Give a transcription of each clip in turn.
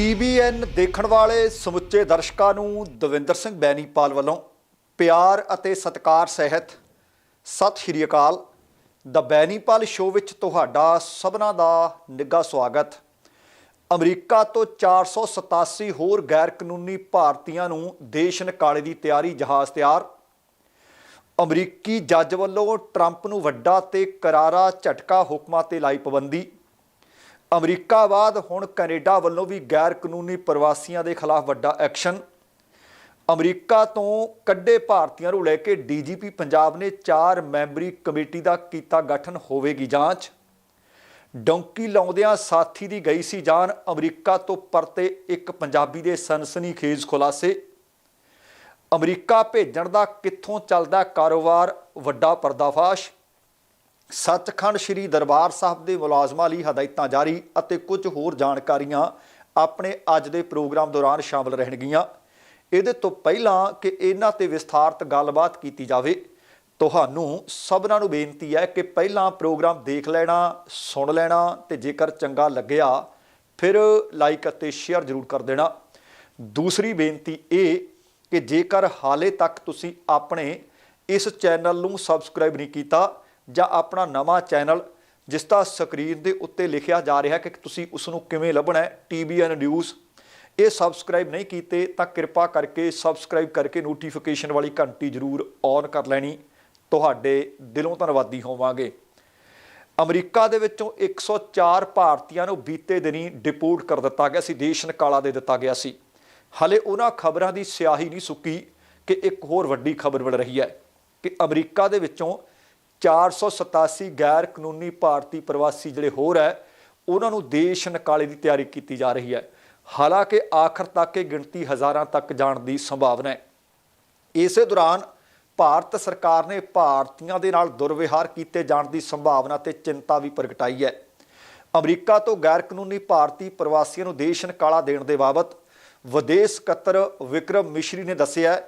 TBN ਦੇਖਣ ਵਾਲੇ ਸਮੁੱਚੇ ਦਰਸ਼ਕਾਂ ਨੂੰ ਦਵਿੰਦਰ ਸਿੰਘ ਬੈਨੀਪਾਲ ਵੱਲੋਂ ਪਿਆਰ ਅਤੇ ਸਤਿਕਾਰ ਸਹਿਤ ਸਤਿ ਸ਼੍ਰੀ ਅਕਾਲ। ਦਾ ਬੈਨੀਪਾਲ ਸ਼ੋਅ ਵਿੱਚ ਤੁਹਾਡਾ ਸਭਨਾਂ ਦਾ ਨਿੱਘਾ ਸਵਾਗਤ। ਅਮਰੀਕਾ ਤੋਂ 487 ਹੋਰ ਗੈਰ ਕਾਨੂੰਨੀ ਭਾਰਤੀਆਂ ਨੂੰ ਦੇਸ਼ ਨਿਕਾਲੇ ਦੀ ਤਿਆਰੀ ਜਹਾਜ਼ ਤਿਆਰ। ਅਮਰੀਕੀ ਜੱਜ ਵੱਲੋਂ ਟਰੰਪ ਨੂੰ ਵੱਡਾ ਤੇ ਕਰਾਰਾ ਝਟਕਾ ਹੁਕਮਾਂ ਤੇ ਲਾਈ ਪਾਬੰਦੀ। ਅਮਰੀਕਾ ਬਾਅਦ ਹੁਣ ਕੈਨੇਡਾ ਵੱਲੋਂ ਵੀ ਗੈਰ ਕਾਨੂੰਨੀ ਪ੍ਰਵਾਸੀਆਂ ਦੇ ਖਿਲਾਫ ਵੱਡਾ ਐਕਸ਼ਨ। ਅਮਰੀਕਾ ਤੋਂ ਕੱਢੇ ਭਾਰਤੀਆਂ ਨੂੰ ਲੈ ਕੇ ਡੀਜੀਪੀ ਪੰਜਾਬ ਨੇ 4 ਮੈਂਬਰੀ ਕਮੇਟੀ ਦਾ ਕੀਤਾ ਗਠਨ, ਹੋਵੇਗੀ ਜਾਂਚ। ਡੌਂਕੀ ਲਾਉਂਦਿਆਂ ਸਾਥੀ ਦੀ ਗਈ ਸੀ ਜਾਨ, ਅਮਰੀਕਾ ਤੋਂ ਪਰਤੇ ਇੱਕ ਪੰਜਾਬੀ ਦੇ ਸਨਸਨੀਖੇਜ਼ ਖੁਲਾਸੇ। ਅਮਰੀਕਾ ਭੇਜਣ ਦਾ ਕਿੱਥੋਂ ਚੱਲਦਾ ਕਾਰੋਬਾਰ, ਵੱਡਾ ਪਰਦਾਫਾਸ਼। ਸੱਚਖੰਡ ਸ੍ਰੀ ਦਰਬਾਰ ਸਾਹਿਬ ਦੇ ਮੁਲਾਜ਼ਮਾਂ ਲਈ ਹਦਾਇਤਾਂ ਜਾਰੀ ਅਤੇ ਕੁਝ ਹੋਰ ਜਾਣਕਾਰੀਆਂ ਆਪਣੇ ਅੱਜ ਦੇ ਪ੍ਰੋਗਰਾਮ ਦੌਰਾਨ ਸ਼ਾਮਲ ਰਹਿਣਗੀਆਂ। ਇਹਦੇ ਤੋਂ ਪਹਿਲਾਂ ਕਿ ਇਹਨਾਂ ਤੇ ਵਿਸਥਾਰਤ ਗੱਲਬਾਤ ਕੀਤੀ ਜਾਵੇ, ਤੁਹਾਨੂੰ ਸਭਨਾਂ ਨੂੰ ਬੇਨਤੀ ਹੈ ਕਿ ਪਹਿਲਾਂ ਪ੍ਰੋਗਰਾਮ ਦੇਖ ਲੈਣਾ, ਸੁਣ ਲੈਣਾ ਤੇ ਜੇਕਰ ਚੰਗਾ ਲੱਗਿਆ, ਫਿਰ ਲਾਈਕ ਅਤੇ ਸ਼ੇਅਰ ਜ਼ਰੂਰ ਕਰ ਦੇਣਾ। ਦੂਸਰੀ ਬੇਨਤੀ ਇਹ ਕਿ ਜੇਕਰ ਹਾਲੇ ਤੱਕ ਤੁਸੀਂ ਆਪਣੇ ਇਸ ਚੈਨਲ ਨੂੰ ਸਬਸਕ੍ਰਾਈਬ ਨਹੀਂ ਕੀਤਾ ਜਾਂ ਆਪਣਾ ਨਵਾਂ ਚੈਨਲ ਜਿਸ ਦਾ ਸਕਰੀਨ ਦੇ ਉੱਤੇ ਲਿਖਿਆ ਜਾ ਰਿਹਾ ਕਿ ਤੁਸੀਂ ਉਸ ਨੂੰ ਕਿਵੇਂ ਲੱਭਣਾ ਹੈ ਟੀਬੀਐਨ ਨਿਊਜ਼ ਇਹ ਸਬਸਕ੍ਰਾਈਬ ਨਹੀਂ ਕੀਤੇ ਤਾਂ ਕਿਰਪਾ ਕਰਕੇ ਸਬਸਕ੍ਰਾਈਬ ਕਰਕੇ ਨੋਟੀਫਿਕੇਸ਼ਨ ਵਾਲੀ ਘੰਟੀ ਜ਼ਰੂਰ ਔਨ ਕਰ ਲੈਣੀ। ਤੁਹਾਡੇ ਦਿਲੋਂ ਧੰਨਵਾਦੀ ਹੋਵਾਂਗੇ। ਅਮਰੀਕਾ ਦੇ ਵਿੱਚੋਂ 104 ਭਾਰਤੀਆਂ ਨੂੰ ਬੀਤੇ ਦਿਨੀ ਡਿਪੋਰਟ ਕਰ ਦਿੱਤਾ ਗਿਆ ਸੀ, ਦੇਸ਼ ਨਿਕਾਲਾ ਦੇ ਦਿੱਤਾ ਗਿਆ ਸੀ। ਹਲੇ ਉਹਨਾਂ ਖਬਰਾਂ ਦੀ ਸਿਆਹੀ ਨਹੀਂ ਸੁੱਕੀ ਕਿ ਇੱਕ ਹੋਰ ਵੱਡੀ ਖਬਰ ਮਿਲ ਰਹੀ ਹੈ ਕਿ ਅਮਰੀਕਾ ਦੇ ਵਿੱਚੋਂ 487 ਗੈਰ ਕਾਨੂੰਨੀ ਭਾਰਤੀ ਪ੍ਰਵਾਸੀ ਜਿਹੜੇ ਹੋਰ ਹੈ, ਉਹਨਾਂ ਨੂੰ ਦੇਸ਼ ਨਿਕਾਲੇ ਦੀ ਤਿਆਰੀ ਕੀਤੀ ਜਾ ਰਹੀ ਹੈ। ਹਾਲਾਂਕਿ ਆਖਰ ਤੱਕ ਇਹ ਗਿਣਤੀ ਹਜ਼ਾਰਾਂ ਤੱਕ ਜਾਣ ਦੀ ਸੰਭਾਵਨਾ ਹੈ। ਇਸੇ ਦੌਰਾਨ ਭਾਰਤ ਸਰਕਾਰ ਨੇ ਭਾਰਤੀਆਂ ਦੇ ਨਾਲ ਦੁਰਵਿਹਾਰ ਕੀਤੇ ਜਾਣ ਦੀ ਸੰਭਾਵਨਾ ਤੇ ਚਿੰਤਾ ਵੀ ਪ੍ਰਗਟਾਈ ਹੈ। ਅਮਰੀਕਾ ਤੋਂ ਗੈਰ ਕਾਨੂੰਨੀ ਭਾਰਤੀ ਪ੍ਰਵਾਸੀਆਂ ਨੂੰ ਦੇਸ਼ ਨਿਕਾਲਾ ਦੇਣ ਦੇ ਬਾਬਤ ਵਿਦੇਸ਼ ਸਕੱਤਰ ਵਿਕਰਮ ਮਿਸ਼ਰੀ ਨੇ ਦੱਸਿਆ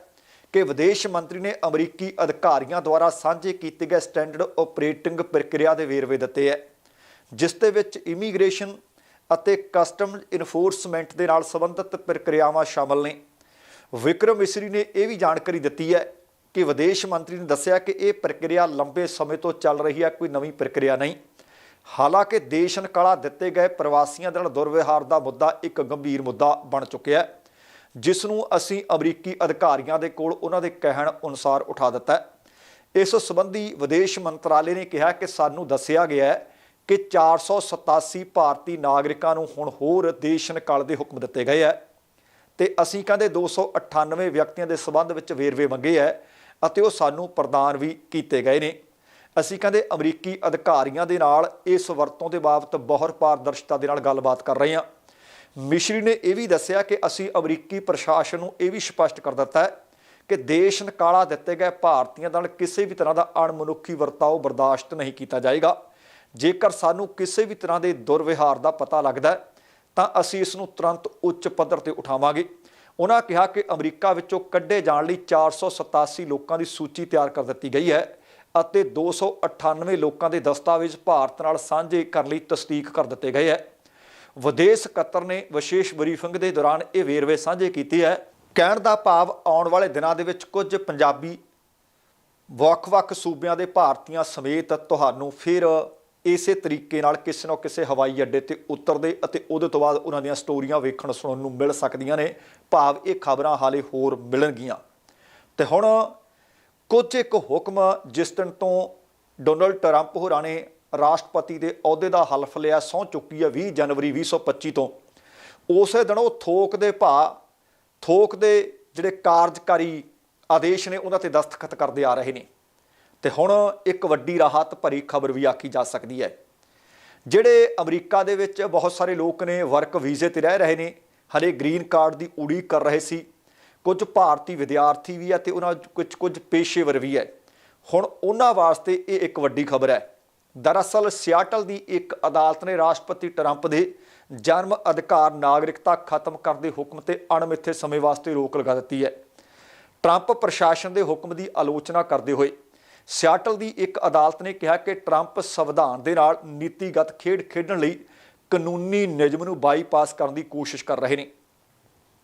ਕਿ ਵਿਦੇਸ਼ ਮੰਤਰੀ ਨੇ ਅਮਰੀਕੀ ਅਧਿਕਾਰੀਆਂ ਦੁਆਰਾ ਸਾਂਝੇ ਕੀਤੇ ਗਏ ਸਟੈਂਡਰਡ ਆਪਰੇਟਿੰਗ ਪ੍ਰਕਿਰਿਆ ਦੇ ਵੇਰਵੇ ਦਿੱਤੇ ਹੈ ਜਿਸ ਦੇ ਵਿੱਚ ਇਮੀਗ੍ਰੇਸ਼ਨ ਅਤੇ ਕਸਟਮ ਇਨਫੋਰਸਮੈਂਟ ਦੇ ਨਾਲ ਸੰਬੰਧਿਤ ਪ੍ਰਕਿਰਿਆਵਾਂ ਸ਼ਾਮਲ ਨੇ। ਵਿਕਰਮ ਮਿਸਰੀ ਨੇ ਇਹ ਵੀ ਜਾਣਕਾਰੀ ਦਿੱਤੀ ਹੈ ਕਿ ਵਿਦੇਸ਼ ਮੰਤਰੀ ਨੇ ਦੱਸਿਆ ਕਿ ਇਹ ਪ੍ਰਕਿਰਿਆ ਲੰਬੇ ਸਮੇਂ ਤੋਂ ਚੱਲ ਰਹੀ ਹੈ ਕੋਈ ਨਵੀਂ ਪ੍ਰਕਿਰਿਆ ਨਹੀਂ। ਹਾਲਾਂਕਿ ਦੇਸ਼ ਨਿਕਾਲਾ ਦਿੱਤੇ ਗਏ ਪ੍ਰਵਾਸੀਆਂ ਦੇ ਨਾਲ ਦੁਰਵਿਹਾਰ ਦਾ ਮੁੱਦਾ ਇੱਕ ਗੰਭੀਰ ਮੁੱਦਾ ਬਣ ਚੁੱਕਿਆ ਹੈ ਜਿਸ ਨੂੰ ਅਸੀਂ ਅਮਰੀਕੀ ਅਧਿਕਾਰੀਆਂ ਦੇ ਕੋਲ ਉਹਨਾਂ ਦੇ ਕਹਿਣ ਅਨੁਸਾਰ ਉਠਾ ਦਿੱਤਾ ਇਸ ਸੰਬੰਧੀ ਵਿਦੇਸ਼ ਮੰਤਰਾਲੇ ਨੇ ਕਿਹਾ ਕਿ ਸਾਨੂੰ ਦੱਸਿਆ ਗਿਆ ਹੈ ਕਿ 487 ਭਾਰਤੀ ਨਾਗਰਿਕਾਂ ਨੂੰ ਹੁਣ ਹੋਰ ਦੇਸ਼ ਨਿਕਾਲ ਦੇ ਹੁਕਮ ਦਿੱਤੇ ਗਏ ਹੈ ਤੇ ਅਸੀਂ ਕਹਿੰਦੇ 298 ਵਿਅਕਤੀਆਂ ਦੇ ਸਬੰਧ ਵਿੱਚ ਵੇਰਵੇ ਮੰਗੇ ਹੈ ਅਤੇ ਉਹ ਸਾਨੂੰ ਪ੍ਰਦਾਨ ਵੀ ਕੀਤੇ ਗਏ ਨੇ। ਅਸੀਂ ਕਹਿੰਦੇ ਅਮਰੀਕੀ ਅਧਿਕਾਰੀਆਂ ਦੇ ਨਾਲ ਇਸ ਵਰਤੋਂ ਦੇ ਬਾਬਤ ਬਹੁਤ ਪਾਰਦਰਸ਼ਤਾ ਦੇ ਨਾਲ ਗੱਲਬਾਤ ਕਰ ਰਹੇ ਹਾਂ। ਮਿਸ਼ਰੀ ਨੇ ਇਹ ਵੀ ਦੱਸਿਆ ਕਿ ਅਸੀਂ ਅਮਰੀਕੀ ਪ੍ਰਸ਼ਾਸਨ ਨੂੰ ਇਹ ਵੀ ਸਪਸ਼ਟ ਕਰ ਦਿੱਤਾ ਹੈ ਕਿ ਦੇਸ਼ ਨਿਕਾਲਾ ਦਿੱਤੇ ਗਏ ਭਾਰਤੀਆਂ ਨਾਲ ਕਿਸੇ ਵੀ ਤਰ੍ਹਾਂ ਦਾ ਅਣਮਨੁੱਖੀ ਵਰਤਾਓ ਬਰਦਾਸ਼ਤ ਨਹੀਂ ਕੀਤਾ ਜਾਏਗਾ। ਜੇਕਰ ਸਾਨੂੰ ਕਿਸੇ ਵੀ ਤਰ੍ਹਾਂ ਦੇ ਦੁਰਵਿਹਾਰ ਦਾ ਪਤਾ ਲੱਗਦਾ ਤਾਂ ਅਸੀਂ ਇਸ ਨੂੰ ਤੁਰੰਤ ਉੱਚ ਪੱਧਰ ਤੇ ਉਠਾਵਾਂਗੇ। ਉਹਨਾਂ ਕਿਹਾ ਕਿ ਅਮਰੀਕਾ ਵਿੱਚੋਂ ਕੱਢੇ ਜਾਣ ਲਈ 487 ਲੋਕਾਂ ਦੀ ਸੂਚੀ ਤਿਆਰ ਕਰ ਦਿੱਤੀ ਗਈ ਹੈ ਅਤੇ 298 ਲੋਕਾਂ ਦੇ ਦਸਤਾਵੇਜ਼ ਭਾਰਤ ਨਾਲ ਸਾਂਝੇ ਕਰਨ ਲਈ ਤਸਦੀਕ ਕਰ ਦਿੱਤੇ ਗਏ ਹੈ। ਵਿਦੇਸ਼ ਸਕੱਤਰ ਨੇ ਵਿਸ਼ੇਸ਼ ਬਰੀਫਿੰਗ ਦੇ ਦੌਰਾਨ ਇਹ ਵੇਰਵੇ ਸਾਂਝੇ ਕੀਤੇ ਹੈ ਕਹਿਣ ਦਾ ਭਾਵ ਆਉਣ ਵਾਲੇ ਦਿਨਾਂ ਦੇ ਵਿੱਚ ਕੁਝ ਪੰਜਾਬੀ ਵੱਖ-ਵੱਖ ਸੂਬਿਆਂ ਦੇ ਭਾਰਤੀਆਂ ਸਮੇਤ ਤੁਹਾਨੂੰ ਫਿਰ ਇਸੇ ਤਰੀਕੇ ਨਾਲ ਕਿਸੇ ਨਾ ਕਿਸੇ ਹਵਾਈ ਅੱਡੇ ਤੇ ਉਤਰਦੇ ਅਤੇ ਉਹਦੇ ਤੋਂ ਬਾਅਦ ਉਹਨਾਂ ਦੀਆਂ ਸਟੋਰੀਆਂ ਵੇਖਣ ਸੁਣਨ ਨੂੰ ਮਿਲ ਸਕਦੀਆਂ ਨੇ। ਭਾਵ ਇਹ ਖਬਰਾਂ ਹਾਲੇ ਹੋਰ ਮਿਲਣਗੀਆਂ। ਤੇ ਹੁਣ ਕੁਝ ਇੱਕ ਹੁਕਮ ਜਿਸ ਦਿਨ ਤੋਂ ਡੋਨਲਡ ਟਰੰਪ ਹੋਰਾਂ ਨੇ ਰਾਸ਼ਟਰਪਤੀ ਦੇ ਅਹੁਦੇ ਦਾ ਹਲਫ ਲਿਆ, ਸਹੁੰ ਚੁੱਕੀ ਹੈ 20 ਜਨਵਰੀ 2025 ਤੋਂ। ਉਸੇ ਦਿਨ ਉਹ ਥੋਕ ਦੇ ਭਾ, ਥੋਕ ਦੇ ਜਿਹੜੇ ਕਾਰਜਕਾਰੀ ਆਦੇਸ਼ ਨੇ, ਉਹਨਾਂ ਤੇ ਦਸਤਖਤ ਕਰਦੇ ਆ ਰਹੇ ਨੇ। ਤੇ ਹੁਣ ਇੱਕ ਵੱਡੀ ਰਾਹਤ ਭਰੀ ਖਬਰ ਵੀ ਆਖੀ ਜਾ ਸਕਦੀ ਹੈ। ਜਿਹੜੇ ਅਮਰੀਕਾ ਦੇ ਵਿੱਚ ਬਹੁਤ ਸਾਰੇ ਲੋਕ ਨੇ, ਵਰਕ ਵੀਜ਼ੇ ਤੇ ਰਹਿ ਰਹੇ ਨੇ, ਹਲੇ ਗ੍ਰੀਨ ਕਾਰਡ ਦੀ ਉਡੀਕ ਕਰ ਰਹੇ ਸੀ। ਕੁਝ ਭਾਰਤੀ ਵਿਦਿਆਰਥੀ ਵੀ ਹੈ ਤੇ ਉਹਨਾਂ ਕੁਝ ਕੁਝ ਪੇਸ਼ੇਵਰ ਵੀ ਹੈ। ਹੁਣ ਉਹਨਾਂ ਵਾਸਤੇ ਇਹ ਇੱਕ ਵੱਡੀ ਖਬਰ ਹੈ। ਦਰਅਸਲ ਸਿਆਟਲ ਦੀ ਇੱਕ ਅਦਾਲਤ ਨੇ ਰਾਸ਼ਟਰਪਤੀ ਟਰੰਪ ਦੇ ਜਨਮ ਅਧਿਕਾਰ ਨਾਗਰਿਕਤਾ ਖਤਮ ਕਰਨ ਦੇ ਹੁਕਮ ਤੇ ਅਣਮਿੱਥੇ ਸਮੇਂ ਵਾਸਤੇ ਰੋਕ ਲਗਾ ਦਿੱਤੀ ਹੈ। ਟਰੰਪ ਪ੍ਰਸ਼ਾਸਨ ਦੇ ਹੁਕਮ ਦੀ ਆਲੋਚਨਾ ਕਰਦੇ ਹੋਏ ਸਿਆਟਲ ਦੀ ਇੱਕ ਅਦਾਲਤ ਨੇ ਕਿਹਾ ਕਿ ਟਰੰਪ ਸੰਵਿਧਾਨ ਦੇ ਨਾਲ ਨੀਤੀਗਤ ਖੇਡ ਖੇਡਣ ਲਈ ਕਾਨੂੰਨੀ ਨਿਯਮ ਨੂੰ ਬਾਈਪਾਸ ਕਰਨ ਦੀ ਕੋਸ਼ਿਸ਼ ਕਰ ਰਹੇ ਨੇ।